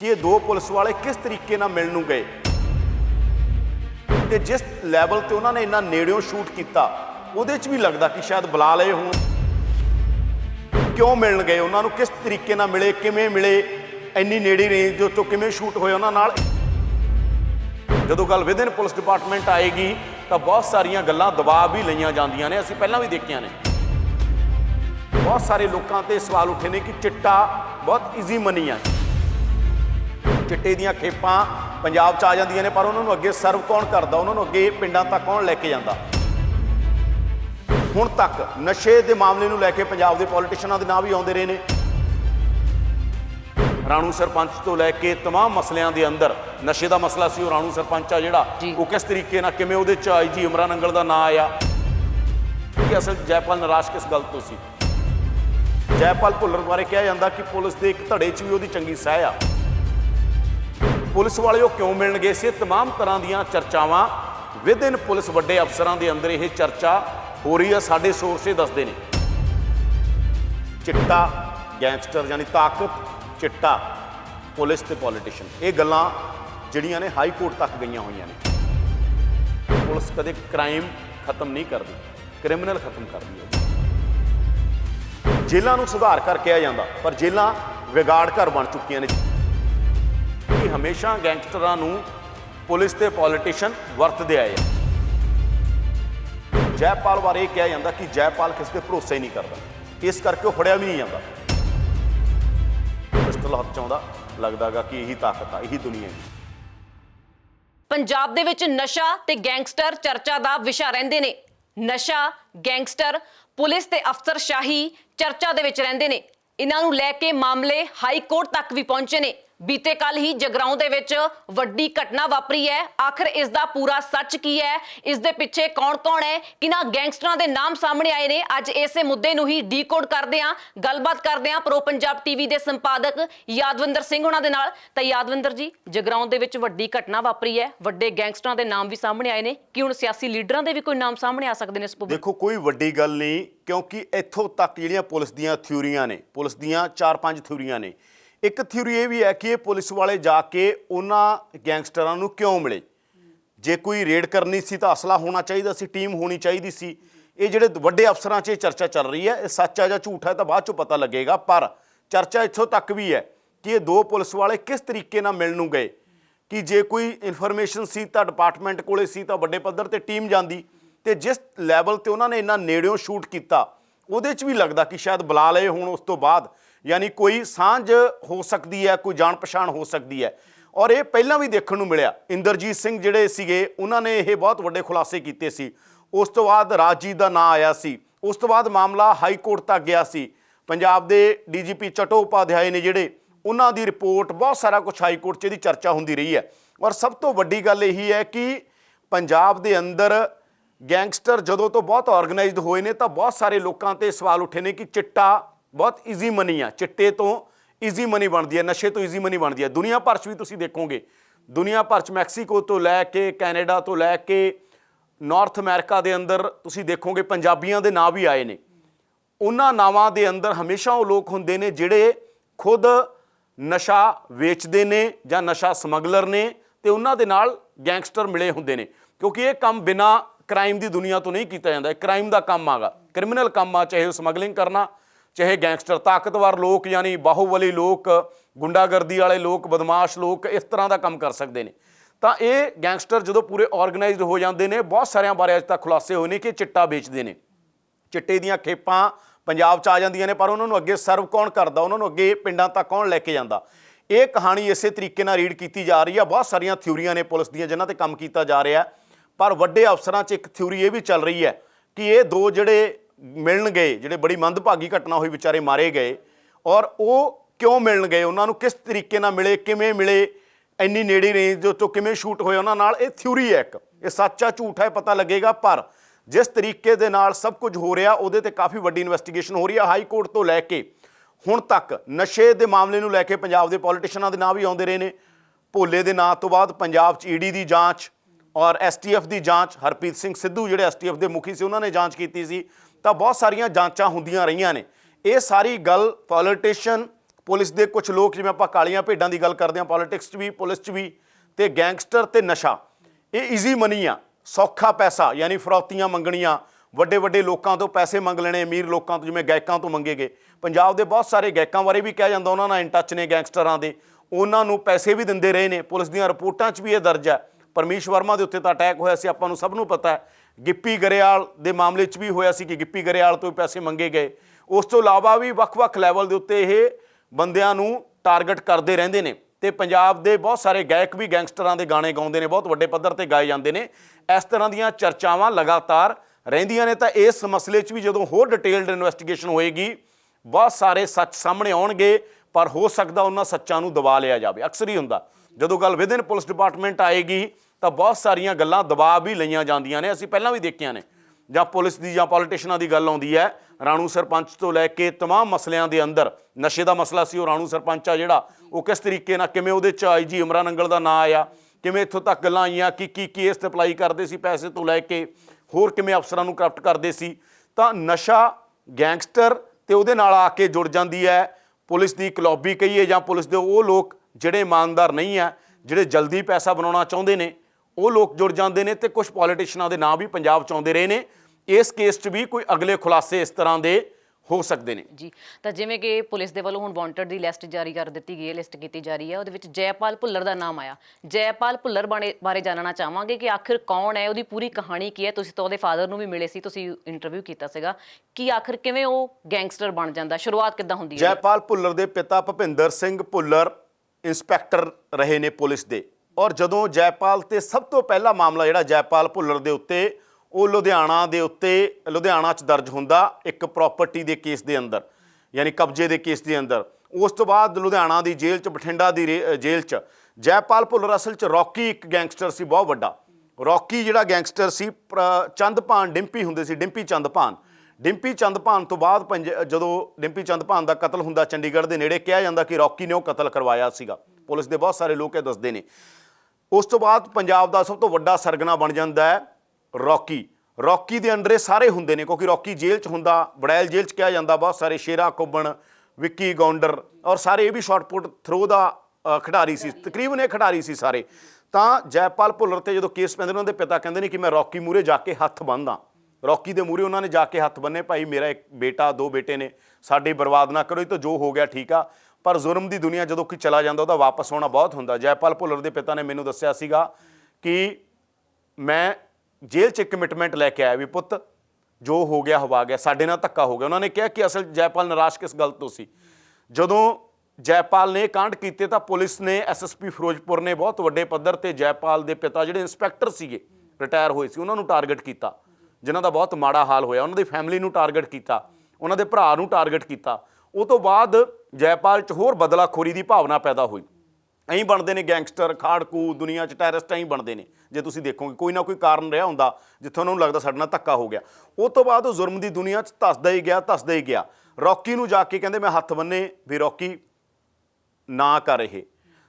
ਕਿ ਇਹ ਦੋ ਪੁਲਿਸ ਵਾਲੇ ਕਿਸ ਤਰੀਕੇ ਨਾਲ ਮਿਲਣ ਨੂੰ ਗਏ? ਤੇ ਜਿਸ ਲੈਵਲ ਤੇ ਉਹਨਾਂ ਨੇ ਇੰਨਾ ਨੇੜਿਓਂ ਸ਼ੂਟ ਕੀਤਾ, ਉਹਦੇ 'ਚ ਵੀ ਲੱਗਦਾ ਕਿ ਸ਼ਾਇਦ ਬੁਲਾ ਲਏ ਹੋਣ। ਕਿਉਂ ਮਿਲਣ ਗਏ? ਉਹਨਾਂ ਨੂੰ ਕਿਸ ਤਰੀਕੇ ਨਾਲ ਮਿਲੇ? ਕਿਵੇਂ ਮਿਲੇ? ਇੰਨੀ ਨੇੜੇ ਰੇਂਜ ਦੇ ਉੱਤੋਂ ਕਿਵੇਂ ਸ਼ੂਟ ਹੋਏ ਉਹਨਾਂ ਨਾਲ? ਜਦੋਂ ਗੱਲ ਵਿਦਿਨ ਪੁਲਿਸ ਡਿਪਾਰਟਮੈਂਟ ਆਏਗੀ, ਤਾਂ ਬਹੁਤ ਸਾਰੀਆਂ ਗੱਲਾਂ ਦਬਾਅ ਵੀ ਲਈਆਂ ਜਾਂਦੀਆਂ ਨੇ, ਅਸੀਂ ਪਹਿਲਾਂ ਵੀ ਦੇਖੀਆਂ ਨੇ। ਬਹੁਤ ਸਾਰੇ ਲੋਕਾਂ ਤੇ ਸਵਾਲ ਉੱਠੇ ਨੇ ਕਿ ਚਿੱਟਾ ਬਹੁਤ ਈਜ਼ੀ ਮਨੀ ਆ। ਚਿੱਟੇ ਦੀਆਂ ਖੇਪਾਂ ਪੰਜਾਬ 'ਚ ਆ ਜਾਂਦੀਆਂ ਨੇ ਪਰ ਉਹਨਾਂ ਨੂੰ ਅੱਗੇ ਸਰਵ ਕੌਣ ਕਰਦਾ ਉਹਨਾਂ ਨੂੰ ਅੱਗੇ ਪਿੰਡਾਂ ਤੱਕ ਕੌਣ ਲੈ ਕੇ ਜਾਂਦਾ ਹੁਣ ਤੱਕ ਨਸ਼ੇ ਦੇ ਮਾਮਲੇ ਨੂੰ ਲੈ ਕੇ ਪੰਜਾਬ ਦੇ ਪੋਲੀਟੀਸ਼ੀਅਨਾਂ ਦੇ ਨਾਂ ਵੀ ਆਉਂਦੇ ਰਹੇ ਨੇ ਰਾਣੂ ਸਰਪੰਚ ਤੋਂ ਲੈ ਕੇ तमाम ਮਸਲਿਆਂ ਦੇ ਅੰਦਰ ਨਸ਼ੇ ਦਾ ਮਸਲਾ ਸੀ ਉਹ ਰਾਣੂ ਸਰਪੰਚ ਆ ਜਿਹੜਾ ਜੀ। ਉਹ ਕਿਸ ਤਰੀਕੇ ਨਾਲ ਕਿਵੇਂ ਉਹਦੇ ਚ ਆਈ ਜੀ ਇਮਰਾਨ ਅੰਗਲ ਦਾ ਨਾਂ ਆਇਆ ਕਿ ਅਸਲ 'ਚ ਜੈਪਾਲ ਨਿਰਾਸ਼ ਕਿਸ ਗੱਲ ਤੋਂ ਸੀ ਜੈਪਾਲ ਭੁੱਲਰ ਬਾਰੇ ਕਿਹਾ ਜਾਂਦਾ ਕਿ ਪੁਲਿਸ ਦੇ ਇੱਕ ਧੜੇ 'ਚ ਵੀ ਉਹਦੀ ਚੰਗੀ ਸਹਿ ਆ ਪੁਲਿਸ ਵਾਲੇ ਉਹ ਕਿਉਂ ਮਿਲਣ ਗਏ ਸੀ ਇਹ तमाम ਤਰ੍ਹਾਂ ਦੀਆਂ ਚਰਚਾਵਾਂ ਵਿਦਿਨ ਪੁਲਿਸ ਵੱਡੇ ਅਫਸਰਾਂ ਦੇ ਅੰਦਰ ਇਹ ਚਰਚਾ ਹੋ ਰਹੀ ਆ ਸਾਡੇ ਸੋਰਸੇ ਦੱਸਦੇ ਨੇ ਚਿੱਟਾ ਗੈਂਗਸਟਰ ਯਾਨੀ ਤਾਕਤ ਚਿੱਟਾ ਪੁਲਿਸ ਤੇ ਪੋਲੀਟੀਸ਼ੀਅਨ ਇਹ ਗੱਲਾਂ ਜਿਹੜੀਆਂ ਨੇ ਹਾਈ ਕੋਰਟ ਤੱਕ ਗਈਆਂ ਹੋਈਆਂ ਨੇ ਪੁਲਿਸ ਕਦੇ ਕ੍ਰਾਈਮ ਖਤਮ ਨਹੀਂ ਕਰਦੀ ਕ੍ਰਿਮੀਨਲ ਖਤਮ ਕਰਦੀ ਹੈ ਜੇਲ੍ਹਾਂ ਨੂੰ ਸੁਧਾਰ ਕਰ ਕਿਹਾ ਜਾਂਦਾ ਪਰ ਜੇਲ੍ਹਾਂ ਵਿਗਾੜ ਘਰ ਬਣ ਚੁੱਕੀਆਂ ਨੇ ਕਿ ਹਮੇਸ਼ਾ ਗੈਂਗਸਟਰਾਂ ਨੂੰ ਪੁਲਿਸ ਤੇ ਪੋਲੀਟੀਸ਼ੀਅਨ ਵਰਤਦੇ ਆਏ ਆ। ਜੈਪਾਲ ਬਾਰੇ ਇਹ ਕਿਹਾ ਜਾਂਦਾ ਕਿ ਜੈਪਾਲ ਕਿਸੇ ਤੇ ਭਰੋਸਾ ਹੀ ਨਹੀਂ ਕਰਦਾ। ਇਸ ਕਰਕੇ ਉਹ ਫੜਿਆ ਵੀ ਨਹੀਂ ਜਾਂਦਾ। ਪਿਸਟਲ ਹੱਥ ਚ ਆਉਂਦਾ ਲੱਗਦਾਗਾ ਕਿ ਇਹੀ ਤਾਕਤ ਆ, ਇਹੀ ਦੁਨੀਆ ਹੈ। ਪੰਜਾਬ ਦੇ ਵਿੱਚ ਨਸ਼ਾ ਤੇ ਗੈਂਗਸਟਰ ਚਰਚਾ ਦਾ ਵਿਸ਼ਾ ਰਹਿੰਦੇ ਨੇ। ਨਸ਼ਾ, ਗੈਂਗਸਟਰ, ਪੁਲਿਸ ਤੇ ਅਫਸਰਸ਼ਾਹੀ ਚਰਚਾ ਦੇ ਵਿੱਚ ਰਹਿੰਦੇ ਨੇ। ਇਹਨਾਂ ਨੂੰ ਲੈ ਕੇ ਮਾਮਲੇ ਹਾਈ ਕੋਰਟ ਤੱਕ ਵੀ ਪਹੁੰਚੇ ਨੇ। ਬੀਤੇ ਕੱਲ ਹੀ ਜਗਰਾਉਂ ਦੇ ਵਿੱਚ ਵੱਡੀ ਘਟਨਾ ਵਾਪਰੀ ਹੈ। ਆਖਰ ਇਸ ਦਾ ਪੂਰਾ ਸੱਚ ਕੀ ਹੈ? ਇਸ ਦੇ ਪਿੱਛੇ ਕੌਣ-ਕੌਣ ਹੈ? ਕਿਨਾਂ ਗੈਂਗਸਟਰਾਂ ਦੇ ਨਾਮ ਸਾਹਮਣੇ ਆਏ ਨੇ? ਅੱਜ ਇਸੇ ਮੁੱਦੇ ਨੂੰ ਹੀ ਡੀਕੋਡ ਕਰਦੇ ਆਂ ਗੱਲਬਾਤ ਕਰਦੇ ਆਂ ਪ੍ਰੋ ਪੰਜਾਬ ਟੀਵੀ ਦੇ ਸੰਪਾਦਕ ਯਾਦਵਿੰਦਰ ਸਿੰਘ ਉਹਨਾਂ ਦੇ ਨਾਲ। ਤਾਂ ਯਾਦਵਿੰਦਰ ਜੀ, ਜਗਰਾਉਂ ਦੇ ਵਿੱਚ ਵੱਡੀ ਘਟਨਾ ਵਾਪਰੀ ਹੈ। ਵੱਡੇ ਗੈਂਗਸਟਰਾਂ ਦੇ ਨਾਮ ਵੀ ਸਾਹਮਣੇ ਆਏ ਨੇ। ਕਿ ਹੁਣ ਸਿਆਸੀ ਲੀਡਰਾਂ ਦੇ ਵੀ ਕੋਈ ਨਾਮ ਸਾਹਮਣੇ ਆ ਸਕਦੇ ਨੇ ਇਸ ਪੁੱਬ ਦੇਖੋ, ਕੋਈ ਵੱਡੀ ਗੱਲ ਨਹੀਂ, ਕਿਉਂਕਿ ਇੱਥੋਂ ਤੱਕ ਜਿਹੜੀਆਂ ਪੁਲਿਸ ਦੀਆਂ ਥਿਊਰੀਆਂ ਨੇ, ਪੁਲਿਸ ਦੀਆਂ 4-5 ਥਿਊਰੀਆਂ ਨੇ ਇੱਕ ਥਿਊਰੀ ਇਹ ਵੀ ਹੈ ਕਿ ਇਹ ਪੁਲਿਸ ਵਾਲੇ ਜਾ ਕੇ ਉਹਨਾਂ ਗੈਂਗਸਟਰਾਂ ਨੂੰ ਕਿਉਂ ਮਿਲੇ? ਜੇ ਕੋਈ ਰੇਡ ਕਰਨੀ ਸੀ ਤਾਂ ਅਸਲਾ ਹੋਣਾ ਚਾਹੀਦਾ ਸੀ, ਟੀਮ ਹੋਣੀ ਚਾਹੀਦੀ ਸੀ। ਇਹ ਜਿਹੜੇ ਵੱਡੇ ਅਫਸਰਾਂ 'ਚ ਇਹ ਚਰਚਾ ਚੱਲ ਰਹੀ ਹੈ, ਇਹ ਸੱਚ ਹੈ ਜਾਂ ਝੂਠ ਹੈ ਤਾਂ ਬਾਅਦ 'ਚੋਂ ਪਤਾ ਲੱਗੇਗਾ, ਪਰ ਚਰਚਾ ਇੱਥੋਂ ਤੱਕ ਵੀ ਹੈ ਕਿ ਇਹ ਦੋ ਪੁਲਿਸ ਵਾਲੇ ਕਿਸ ਤਰੀਕੇ ਨਾਲ ਮਿਲਣ ਨੂੰ ਗਏ? ਕਿ ਜੇ ਕੋਈ ਇਨਫੋਰਮੇਸ਼ਨ ਸੀ ਤਾਂ ਡਿਪਾਰਟਮੈਂਟ ਕੋਲੇ ਸੀ ਤਾਂ ਵੱਡੇ ਪੱਧਰ ਤੇ ਟੀਮ ਜਾਂਦੀ। ਤੇ ਜਿਸ ਲੈਵਲ ਤੇ ਉਹਨਾਂ ਨੇ ਇੰਨਾ ਨੇੜਿਓਂ ਸ਼ੂਟ ਕੀਤਾ, ਉਹਦੇ 'ਚ ਵੀ ਲੱਗਦਾ ਕਿ ਸ਼ਾਇਦ ਬੁਲਾ ਲਏ ਹੁਣ ਉਸ ਤੋਂ ਬਾਅਦ। ਯਾਨੀ ਕੋਈ ਸਾਂਝ ਹੋ ਸਕਦੀ ਹੈ, ਕੋਈ ਜਾਣ ਪਛਾਣ ਹੋ ਸਕਦੀ ਹੈ। ਔਰ ਇਹ ਪਹਿਲਾਂ ਵੀ ਦੇਖਣ ਨੂੰ ਮਿਲਿਆ। ਇੰਦਰਜੀਤ ਸਿੰਘ ਜਿਹੜੇ ਸੀਗੇ, ਉਹਨਾਂ ਨੇ ਇਹ ਬਹੁਤ ਵੱਡੇ ਖੁਲਾਸੇ ਕੀਤੇ ਸੀ। ਉਸ ਤੋਂ ਬਾਅਦ ਰਾਜਜੀਤ ਦਾ ਨਾਂ ਆਇਆ ਸੀ। ਉਸ ਤੋਂ ਬਾਅਦ ਮਾਮਲਾ ਹਾਈ ਕੋਰਟ ਤੱਕ ਗਿਆ ਸੀ। ਪੰਜਾਬ ਦੇ ਡੀਜੀਪੀ ਚਟੋਪਾਧਿਆਏ ਨੇ ਜਿਹੜੇ, ਉਹਨਾਂ ਦੀ ਰਿਪੋਰਟ, ਬਹੁਤ ਸਾਰਾ ਕੁਝ ਹਾਈ ਕੋਰਟ 'ਚ ਇਹਦੀ ਚਰਚਾ ਹੁੰਦੀ ਰਹੀ ਹੈ। ਔਰ ਸਭ ਤੋਂ ਵੱਡੀ ਗੱਲ ਇਹੀ ਹੈ ਕਿ ਪੰਜਾਬ ਦੇ ਅੰਦਰ ਗੈਂਗਸਟਰ ਜਦੋਂ ਤੋਂ ਬਹੁਤ ਆਰਗੇਨਾਈਜ਼ਡ ਹੋਏ ਨੇ, ਤਾਂ ਬਹੁਤ ਸਾਰੇ ਲੋਕਾਂ ਤੇ ਸਵਾਲ ਉੱਠੇ ਨੇ ਕਿ ਚਿੱਟਾ ਬਹੁਤ ਈਜ਼ੀ ਮਨੀ ਆ। ਚਿੱਟੇ ਤੋਂ ਈਜ਼ੀ ਮਨੀ ਬਣਦੀ ਹੈ ਨਸ਼ੇ ਤੋਂ ਈਜ਼ੀ ਮਨੀ ਬਣਦੀ ਹੈ ਦੁਨੀਆ ਭਰ 'ਚ ਵੀ ਤੁਸੀਂ ਦੇਖੋਗੇ। ਦੁਨੀਆ ਭਰ 'ਚ ਮੈਕਸੀਕੋ ਤੋਂ ਲੈ ਕੇ, ਕੈਨੇਡਾ ਤੋਂ ਲੈ ਕੇ ਨਾਰਥ ਅਮਰੀਕਾ ਦੇ ਅੰਦਰ ਤੁਸੀਂ ਦੇਖੋਗੇ, ਪੰਜਾਬੀਆਂ ਦੇ ਨਾਂ ਵੀ ਆਏ ਨੇ। ਉਹਨਾਂ ਨਾਵਾਂ ਦੇ ਅੰਦਰ ਹਮੇਸ਼ਾ ਉਹ ਲੋਕ ਹੁੰਦੇ ਨੇ ਜਿਹੜੇ ਖੁਦ ਨਸ਼ਾ ਵੇਚਦੇ ਨੇ ਜਾਂ ਨਸ਼ਾ ਸਮਗਲਰ ਨੇ ਤੇ ਉਹਨਾਂ ਦੇ ਨਾਲ ਗੈਂਗਸਟਰ ਮਿਲੇ ਹੁੰਦੇ ਨੇ। ਕਿਉਂਕਿ ਇਹ ਕੰਮ ਬਿਨਾ ਕ੍ਰਾਈਮ ਦੀ ਦੁਨੀਆ ਤੋਂ ਨਹੀਂ ਕੀਤਾ ਜਾਂਦਾ। ਇਹ ਕ੍ਰਾਈਮ ਦਾ ਕੰਮ ਆਗਾ। ਕ੍ਰਿਮੀਨਲ ਕੰਮ ਆ, ਚਾਹੇ ਉਹ ਸਮਗਲਿੰਗ ਕਰਨਾ ਚਾਹੇ ਗੈਂਗਸਟਰ, ਤਾਕਤਵਰ ਲੋਕ ਯਾਨੀ ਬਾਹੂਬਲੀ ਲੋਕ, ਗੁੰਡਾਗਰਦੀ ਵਾਲੇ ਲੋਕ, ਬਦਮਾਸ਼ ਲੋਕ ਇਸ ਤਰ੍ਹਾਂ ਦਾ ਕੰਮ ਕਰ ਸਕਦੇ ਨੇ। ਤਾਂ ਇਹ ਗੈਂਗਸਟਰ ਜਦੋਂ ਪੂਰੇ ਆਰਗੇਨਾਈਜ਼ਡ ਹੋ ਜਾਂਦੇ ਨੇ, ਬਹੁਤ ਸਾਰਿਆਂ ਬਾਰੇ ਅੱਜ ਤੱਕ ਖੁਲਾਸੇ ਹੋਏ ਨੇ ਕਿ ਇਹ ਚਿੱਟਾ ਵੇਚਦੇ ਨੇ। ਚਿੱਟੇ ਦੀਆਂ ਖੇਪਾਂ ਪੰਜਾਬ 'ਚ ਆ ਜਾਂਦੀਆਂ ਨੇ, ਪਰ ਉਹਨਾਂ ਨੂੰ ਅੱਗੇ ਸਰਵ ਕੌਣ ਕਰਦਾ? ਉਹਨਾਂ ਨੂੰ ਅੱਗੇ ਪਿੰਡਾਂ ਤੱਕ ਕੌਣ ਲੈ ਕੇ ਜਾਂਦਾ? ਇਹ ਕਹਾਣੀ ਇਸੇ ਤਰੀਕੇ ਨਾਲ ਰੀਡ ਕੀਤੀ ਜਾ ਰਹੀ ਆ। ਬਹੁਤ ਸਾਰੀਆਂ ਥਿਊਰੀਆਂ ਨੇ ਪੁਲਿਸ ਦੀਆਂ ਜਿਨ੍ਹਾਂ ਤੇ ਕੰਮ ਕੀਤਾ ਜਾ ਰਿਹਾ। ਪਰ ਵੱਡੇ ਅਫਸਰਾਂ 'ਚ ਇੱਕ ਥਿਊਰੀ ਇਹ ਵੀ ਚੱਲ ਰਹੀ ਹੈ ਕਿ ਇਹ ਦੋ ਜਿਹੜੇ ਮਿਲਣ ਗਏ ਜਿਹੜੇ ਬੜੀ ਮੰਦਭਾਗੀ ਘਟਨਾ ਹੋਈ ਵਿਚਾਰੇ ਮਾਰੇ ਗਏ। ਔਰ ਉਹ ਕਿਉਂ ਮਿਲਣ ਗਏ ਉਹਨਾਂ ਨੂੰ ਕਿਸ ਤਰੀਕੇ ਨਾਲ ਮਿਲੇ? ਕਿਵੇਂ ਮਿਲੇ? ਇੰਨੀ ਨੇੜੇ ਰੇਂਜ ਦੇ ਉੱਤੋਂ ਕਿਵੇਂ ਸ਼ੂਟ ਹੋਏ? ਉਹਨਾਂ ਨਾਲ ਇਹ ਥਿਊਰੀ ਹੈ ਇੱਕ। ਇਹ ਸੱਚਾ ਝੂਠ ਹੈ ਪਤਾ ਲੱਗੇਗਾ। ਪਰ ਜਿਸ ਤਰੀਕੇ ਦੇ ਨਾਲ ਸਭ ਕੁਝ ਹੋ ਰਿਹਾ, ਉਹਦੇ ਤੇ ਕਾਫੀ ਵੱਡੀ ਇਨਵੈਸਟੀਗੇਸ਼ਨ ਹੋ ਰਹੀ ਹੈ ਹਾਈ ਕੋਰਟ ਤੋਂ ਲੈ ਕੇ। ਹੁਣ ਤੱਕ ਨਸ਼ੇ ਦੇ ਮਾਮਲੇ ਨੂੰ ਲੈ ਕੇ ਪੰਜਾਬ ਦੇ ਪੋਲੀਟੀਸ਼ੀਅਨਾਂ ਦੇ ਨਾਂ ਵੀ ਆਉਂਦੇ ਰਹੇ ਨੇ। ਭੋਲੇ ਦੇ ਨਾਂ ਤੋਂ ਬਾਅਦ ਪੰਜਾਬ 'ਚ ਈਡੀ ਦੀ ਜਾਂਚ ਔਰ ਐਸਟੀਐਫ ਦੀ ਜਾਂਚ, ਹਰਪ੍ਰੀਤ ਸਿੰਘ ਸਿੱਧੂ, ਜਿਹੜੇ ਐਸਟੀਐਫ ਦੇ ਮੁਖੀ ਸੀ, ਉਹਨਾਂ ਨੇ ਜਾਂਚ ਕੀਤੀ ਸੀ। ਤਾਂ ਬਹੁਤ ਸਾਰੀਆਂ ਜਾਂਚਾਂ ਹੁੰਦੀਆਂ ਰਹੀਆਂ ਨੇ। ਇਹ ਸਾਰੀ ਗੱਲ ਪੋਲੀਟੀਸ਼ੀਅਨ ਪੁਲਿਸ ਦੇ ਕੁਝ ਲੋਕ, ਜਿਵੇਂ ਆਪਾਂ ਕਾਲੀਆਂ ਭੇਡਾਂ ਦੀ ਗੱਲ ਕਰਦੇ ਹਾਂ ਪੋਲਿਟਿਕਸ 'ਚ ਵੀ, ਪੁਲਿਸ 'ਚ ਵੀ ਤੇ ਗੈਂਗਸਟਰ ਤੇ ਨਸ਼ਾ। ਇਹ ਈਜ਼ੀ ਮਨੀ ਆ, ਸੌਖਾ ਪੈਸਾ, ਯਾਨੀ ਫਰੌਤੀਆਂ ਮੰਗਣੀਆਂ ਵੱਡੇ ਵੱਡੇ ਲੋਕਾਂ ਤੋਂ ਪੈਸੇ ਮੰਗ ਲੈਣੇ, ਅਮੀਰ ਲੋਕਾਂ ਤੋਂ, ਜਿਵੇਂ ਗਾਇਕਾਂ ਤੋਂ ਮੰਗੇ ਗਏ। ਪੰਜਾਬ ਦੇ ਬਹੁਤ ਸਾਰੇ ਗਾਇਕਾਂ ਬਾਰੇ ਵੀ ਕਿਹਾ ਜਾਂਦਾ, ਉਹਨਾਂ ਨਾਲ ਇਨ ਟੱਚ ਨੇ ਗੈਂਗਸਟਰਾਂ ਦੇ। ਉਹਨਾਂ ਨੂੰ ਪੈਸੇ ਵੀ ਦਿੰਦੇ ਰਹੇ ਨੇ। ਪੁਲਿਸ ਦੀਆਂ ਰਿਪੋਰਟਾਂ 'ਚ ਵੀ ਇਹ ਦਰਜ ਹੈ। ਪਰਮੇਸ਼ ਵਰਮਾ ਦੇ ਉੱਤੇ ਤਾਂ ਅਟੈਕ ਹੋਇਆ ਸੀ, ਆਪਾਂ ਨੂੰ ਸਭ ਨੂੰ ਪਤਾ ਹੈ। ਗਿੱਪੀ ਗਰੇਵਾਲ ਦੇ ਮਾਮਲੇ 'ਚ ਵੀ ਹੋਇਆ ਸੀ ਕਿ ਗਿੱਪੀ ਗਰੇਵਾਲ ਤੋਂ ਵੀ ਪੈਸੇ ਮੰਗੇ ਗਏ। ਉਸ ਤੋਂ ਇਲਾਵਾ ਵੀ ਵੱਖ-ਵੱਖ ਲੈਵਲ ਦੇ ਉੱਤੇ ਇਹ ਬੰਦਿਆਂ ਨੂੰ ਟਾਰਗੇਟ ਕਰਦੇ ਰਹਿੰਦੇ ਨੇ ਤੇ ਪੰਜਾਬ ਦੇ ਬਹੁਤ ਸਾਰੇ ਗਾਇਕ ਵੀ ਗੈਂਗਸਟਰਾਂ ਦੇ ਗਾਣੇ ਗਾਉਂਦੇ ਨੇ, ਬਹੁਤ ਵੱਡੇ ਪੱਧਰ ਤੇ ਗਾਏ ਜਾਂਦੇ ਨੇ। ਇਸ ਤਰ੍ਹਾਂ ਦੀਆਂ ਚਰਚਾਵਾਂ ਲਗਾਤਾਰ ਰਹਿੰਦੀਆਂ ਨੇ ਤਾਂ ਇਸ ਮਸਲੇ 'ਚ ਵੀ ਜਦੋਂ ਹੋਰ ਡਿਟੇਲਡ ਇਨਵੈਸਟੀਗੇਸ਼ਨ ਹੋਏਗੀ, ਬਹੁਤ ਸਾਰੇ ਸੱਚ ਸਾਹਮਣੇ ਆਉਣਗੇ, ਪਰ ਹੋ ਸਕਦਾ ਉਹਨਾਂ ਸੱਚਾਂ ਨੂੰ ਦਬਾ ਲਿਆ ਜਾਵੇ। ਅਕਸਰ ਹੀ ਹੁੰਦਾ, ਜਦੋਂ ਗੱਲ ਵਿਦਿਨ ਪੁਲਿਸ ਡਿਪਾਰਟਮੈਂਟ ਆਏਗੀ ਤਾਂ ਬਹੁਤ ਸਾਰੀਆਂ ਗੱਲਾਂ ਦਬਾ ਵੀ ਲਈਆਂ ਜਾਂਦੀਆਂ ਨੇ ਅਸੀਂ ਪਹਿਲਾਂ ਵੀ ਦੇਖੀਆਂ ਨੇ ਜਾਂ ਪੁਲਿਸ ਦੀ ਜਾਂ ਪੋਲੀਟੀਸ਼ੀਅਨਾਂ ਦੀ ਗੱਲ ਆਉਂਦੀ ਹੈ ਰਾਣੂ ਸਰਪੰਚ ਤੋਂ ਲੈ ਕੇ तमाम ਮਸਲਿਆਂ ਦੇ ਅੰਦਰ ਨਸ਼ੇ ਦਾ ਮਸਲਾ ਸੀ ਉਹ ਰਾਣੂ ਸਰਪੰਚ ਆ ਜਿਹੜਾ ਉਹ ਕਿਸ ਤਰੀਕੇ ਨਾਲ ਕਿਵੇਂ ਉਹਦੇ ਚ ਆਈਜੀ ਇਮਰਾਨ ਅੰਗਲ ਦਾ ਨਾਂ ਆਇਆ ਕਿਵੇਂ ਇੱਥੋਂ ਤੱਕ ਗੱਲਾਂ ਆਈਆਂ ਕਿ ਕੀ ਕੇਸ ਅਪਲਾਈ ਕਰਦੇ ਸੀ ਪੈਸੇ ਤੋਂ ਲੈ ਕੇ ਹੋਰ ਕਿਵੇਂ ਅਫਸਰਾਂ ਨੂੰ ਕਰਪਟ ਕਰਦੇ ਸੀ ਤਾਂ ਨਸ਼ਾ ਗੈਂਗਸਟਰ ਤੇ ਉਹਦੇ ਨਾਲ ਆ ਕੇ ਜੁੜ ਜਾਂਦੀ ਹੈ ਪੁਲਿਸ ਦੀ ਇੱਕ ਲੌਬੀ ਕਹੀਏ ਜਾਂ ਪੁਲਿਸ ਦੇ ਉਹ ਲੋਕ ਜਿਹੜੇ ਇਮਾਨਦਾਰ ਨਹੀਂ ਆ ਜਿਹੜੇ ਜਲਦੀ ਪੈਸਾ ਬਣਾਉਣਾ ਚਾਹੁੰਦੇ ਨੇ ਉਹ ਲੋਕ ਜੁੜ ਜਾਂਦੇ ਨੇ ਤੇ ਕੁਝ ਪੋਲੀਟੀਸ਼ੀਅਨਾਂ ਦੇ ਨਾਂ ਵੀ ਪੰਜਾਬ ਚ ਆਉਂਦੇ ਰਹੇ ਨੇ। ਇਸ ਕੇਸ 'ਚ ਵੀ ਕੋਈ ਅਗਲੇ ਖੁਲਾਸੇ ਇਸ ਤਰ੍ਹਾਂ ਦੇ ਹੋ ਸਕਦੇ ਨੇ। ਜੀ ਤਾਂ ਜਿਵੇਂ ਕਿ ਪੁਲਿਸ ਦੇ ਵੱਲੋਂ ਹੁਣ ਵਾਂਟਡ ਦੀ ਲਿਸਟ ਜਾਰੀ ਕਰ ਦਿੱਤੀ ਗਈ ਹੈ ਲਿਸਟ ਕੀਤੀ ਜਾ ਰਹੀ ਹੈ। ਉਹਦੇ ਵਿੱਚ ਜੈਪਾਲ ਭੁੱਲਰ ਦਾ ਨਾਮ ਆਇਆ। ਜੈਪਾਲ ਭੁੱਲਰ ਬਾਰੇ ਜਾਣਨਾ ਚਾਹਾਂਗੇ ਕਿ ਆਖਿਰ ਕੌਣ ਹੈ ਉਹਦੀ ਪੂਰੀ ਕਹਾਣੀ ਕੀ ਹੈ? ਤੁਸੀਂ ਤਾਂ ਉਹਦੇ ਫਾਦਰ ਨੂੰ ਵੀ ਮਿਲੇ ਸੀ ਤੁਸੀਂ ਇੰਟਰਵਿਊ ਕੀਤਾ ਸੀਗਾ। ਕਿ ਆਖਿਰ ਕਿਵੇਂ ਉਹ ਗੈਂਗਸਟਰ ਬਣ ਜਾਂਦਾ? ਸ਼ੁਰੂਆਤ ਕਿੱਦਾਂ ਹੁੰਦੀ ਹੈ? ਜੈਪਾਲ ਭੁੱਲਰ ਦੇ ਪਿਤਾ ਭੁਪਿੰਦਰ ਸਿੰਘ ਭੁੱਲਰ ਇੰਸਪੈਕਟਰ ਰਹੇ ਨੇ ਪੁਲਿਸ ਦੇ। ਔਰ ਜਦੋਂ ਜੈਪਾਲ ਤੇ ਸਭ ਤੋਂ ਪਹਿਲਾ ਮਾਮਲਾ ਜਿਹੜਾ ਜੈਪਾਲ ਭੁੱਲਰ ਦੇ ਉੱਤੇ, ਉਹ ਲੁਧਿਆਣਾ ਦੇ ਉੱਤੇ, ਲੁਧਿਆਣਾ 'ਚ ਦਰਜ ਹੁੰਦਾ ਇੱਕ ਪ੍ਰਾਪਰਟੀ ਦੇ ਕੇਸ ਦੇ ਅੰਦਰ, ਯਾਨੀ ਕਬਜ਼ੇ ਦੇ ਕੇਸ ਦੇ ਅੰਦਰ। ਉਸ ਤੋਂ ਬਾਅਦ ਲੁਧਿਆਣਾ ਦੀ ਜੇਲ੍ਹ 'ਚ, ਬਠਿੰਡਾ ਦੀ ਰੇ- ਜੇਲ੍ਹ 'ਚ, ਜੈਪਾਲ ਭੁੱਲਰ ਅਸਲ 'ਚ ਰੌਕੀ ਇੱਕ ਗੈਂਗਸਟਰ ਸੀ, ਬਹੁਤ ਵੱਡਾ। ਰੌਕੀ ਜਿਹੜਾ ਗੈਂਗਸਟਰ ਸੀ, ਪ੍ਰ- ਚੰਦਪਾਨ ਡਿੰਪੀ ਹੁੰਦੇ ਸੀ, ਡਿੰਪੀ ਚੰਦਪਾਨ ਡਿੰਪੀ ਚੰਦਪਾਨ ਤੋਂ ਬਾਅਦ ਪੰਜ- ਜਦੋਂ ਡਿੰਪੀ ਚੰਦਪਾਨ ਦਾ ਕਤਲ ਹੁੰਦਾ, ਚੰਡੀਗੜ੍ਹ ਦੇ ਨੇੜੇ ਕਿਹਾ ਜਾਂਦਾ ਕਿ ਰੌਕੀ ਨੇ ਉਹ ਕਤਲ ਕਰਵਾਇਆ ਸੀਗਾ। ਪੁਲਿਸ ਦੇ ਬਹੁਤ ਸਾਰੇ ਲੋਕ ਇਹ ਦੱਸਦੇ ਨੇ। ਉਸ ਤੋਂ ਬਾਅਦ ਪੰਜਾਬ ਦਾ ਸਭ ਤੋਂ ਵੱਡਾ ਸਰਗਨਾ ਬਣ ਜਾਂਦਾ ਹੈ ਰੌਕੀ। ਰੌਕੀ ਦੇ ਅੰਡਰ ਸਾਰੇ ਹੁੰਦੇ ਨੇ ਕਿਉਂਕਿ ਰੌਕੀ ਜੇਲ੍ਹ 'ਚ ਹੁੰਦਾ ਬੜੈਲ ਜੇਲ੍ਹ 'ਚ ਕਿਹਾ ਜਾਂਦਾ ਬਹੁਤ ਸਾਰੇ ਸ਼ੇਰਾ ਕੁੱਬਣ ਵਿੱਕੀ ਗੌਂਡਰ ਔਰ ਸਾਰੇ ਇਹ ਵੀ ਸ਼ਾਟਪੁੱਟ ਥਰੋ ਦਾ ਖਿਡਾਰੀ ਸੀ ਤਕਰੀਬਨ ਇਹ ਖਿਡਾਰੀ ਸੀ ਸਾਰੇ। ਤਾਂ ਜੈਪਾਲ ਭੁੱਲਰ ਤੇ ਜਦੋਂ ਕੇਸ ਪੈਂਦੇ ਨੇ ਉਹਨਾਂ ਦੇ ਪਿਤਾ ਕਹਿੰਦੇ ਨੇ ਕਿ ਮੈਂ ਰੌਕੀ ਮੂਰੇ ਜਾ ਕੇ ਹੱਥ ਬੰਨਦਾ ਰੌਕੀ ਦੇ ਮੂਰੇ ਉਹਨਾਂ ਨੇ ਜਾ ਕੇ ਹੱਥ ਬੰਨੇ ਭਾਈ ਮੇਰਾ ਇੱਕ ਬੇਟਾ ਦੋ ਬੇਟੇ ਨੇ ਸਾਡੇ ਬਰਬਾਦ ਨਾ ਕਰੋ ਇਹ ਤਾਂ ਜੋ ਹੋ ਗਿਆ ਠੀਕ ਆ। ਪਰ ਜ਼ੁਲਮ ਦੀ ਦੁਨੀਆ ਜਦੋਂ ਕੋਈ ਚਲਾ ਜਾਂਦਾ, ਉਹਦਾ ਵਾਪਸ ਆਉਣਾ ਬਹੁਤ ਹੁੰਦਾ। ਜੈਪਾਲ ਭੁੱਲਰ ਦੇ ਪਿਤਾ ਨੇ ਮੈਨੂੰ ਦੱਸਿਆ ਸੀਗਾ ਕਿ ਮੈਂ ਜੇਲ੍ਹ 'ਚ ਕਮਿਟਮੈਂਟ ਲੈ ਕੇ ਆਇਆ ਵੀ ਪੁੱਤ, ਜੋ ਹੋ ਗਿਆ, ਹਵਾ ਗਿਆ, ਸਾਡੇ ਨਾਲ ਧੱਕਾ ਹੋ ਗਿਆ। ਉਹਨਾਂ ਨੇ ਕਿਹਾ ਕਿ ਅਸਲ ਜੈਪਾਲ ਨਿਰਾਸ਼ ਕਿਸ ਗੱਲ ਤੋਂ ਸੀ? ਜਦੋਂ ਜੈਪਾਲ ਨੇ ਕਾਂਡ ਕੀਤੇ ਤਾਂ ਪੁਲਿਸ ਨੇ ਐਸਐਸਪੀ ਫਿਰੋਜ਼ਪੁਰ ਨੇ ਬਹੁਤ ਵੱਡੇ ਪੱਧਰ ਤੇ ਜੈਪਾਲ ਦੇ ਪਿਤਾ ਜਿਹੜੇ ਇੰਸਪੈਕਟਰ ਸੀਗੇ, ਰਿਟਾਇਰ ਹੋਏ ਸੀ, ਉਹਨਾਂ ਨੂੰ ਟਾਰਗੇਟ ਕੀਤਾ, ਜਿਨ੍ਹਾਂ ਦਾ ਬਹੁਤ ਮਾੜਾ ਹਾਲ ਹੋਇਆ। ਉਹਨਾਂ ਦੀ ਫੈਮਿਲੀ ਨੂੰ ਟਾਰਗੇਟ ਕੀਤਾ, ਉਹਨਾਂ ਦੇ ਭਰਾ ਨੂੰ ਟਾਰਗੇਟ ਕੀਤਾ। ਉਹ ਤੋਂ ਬਾਅਦ ਜੈਪਾਲ 'ਚ ਹੋਰ ਬਦਲਾਖੋਰੀ ਦੀ ਭਾਵਨਾ ਪੈਦਾ ਹੋਈ। ਐਂ ਬਣਦੇ ਨੇ ਗੈਂਗਸਟਰ, ਖਾੜਕੂ, ਦੁਨੀਆ 'ਚ ਟੈਰਰਿਸਟ ਐਂ ਬਣਦੇ ਨੇ। ਜੇ ਤੁਸੀਂ ਦੇਖੋਗੇ, ਕੋਈ ਨਾ ਕੋਈ ਕਾਰਨ ਰਿਹਾ ਹੁੰਦਾ, ਜਿੱਥੇ ਉਹਨਾਂ ਨੂੰ ਲੱਗਦਾ ਸਾਡੇ ਨਾਲ ਧੱਕਾ ਹੋ ਗਿਆ। ਉਹ ਤੋਂ ਬਾਅਦ ਉਹ ਜ਼ੁਲਮ ਦੀ ਦੁਨੀਆ 'ਚ ਧੱਸਦਾ ਹੀ ਗਿਆ, ਧੱਸਦਾ ਹੀ ਗਿਆ। ਰੌਕੀ ਨੂੰ ਜਾ ਕੇ ਕਹਿੰਦੇ, ਮੈਂ ਹੱਥ ਬੰਨੇ ਵੀ ਰੌਕੀ ਨਾ ਕਰ ਰਹੇ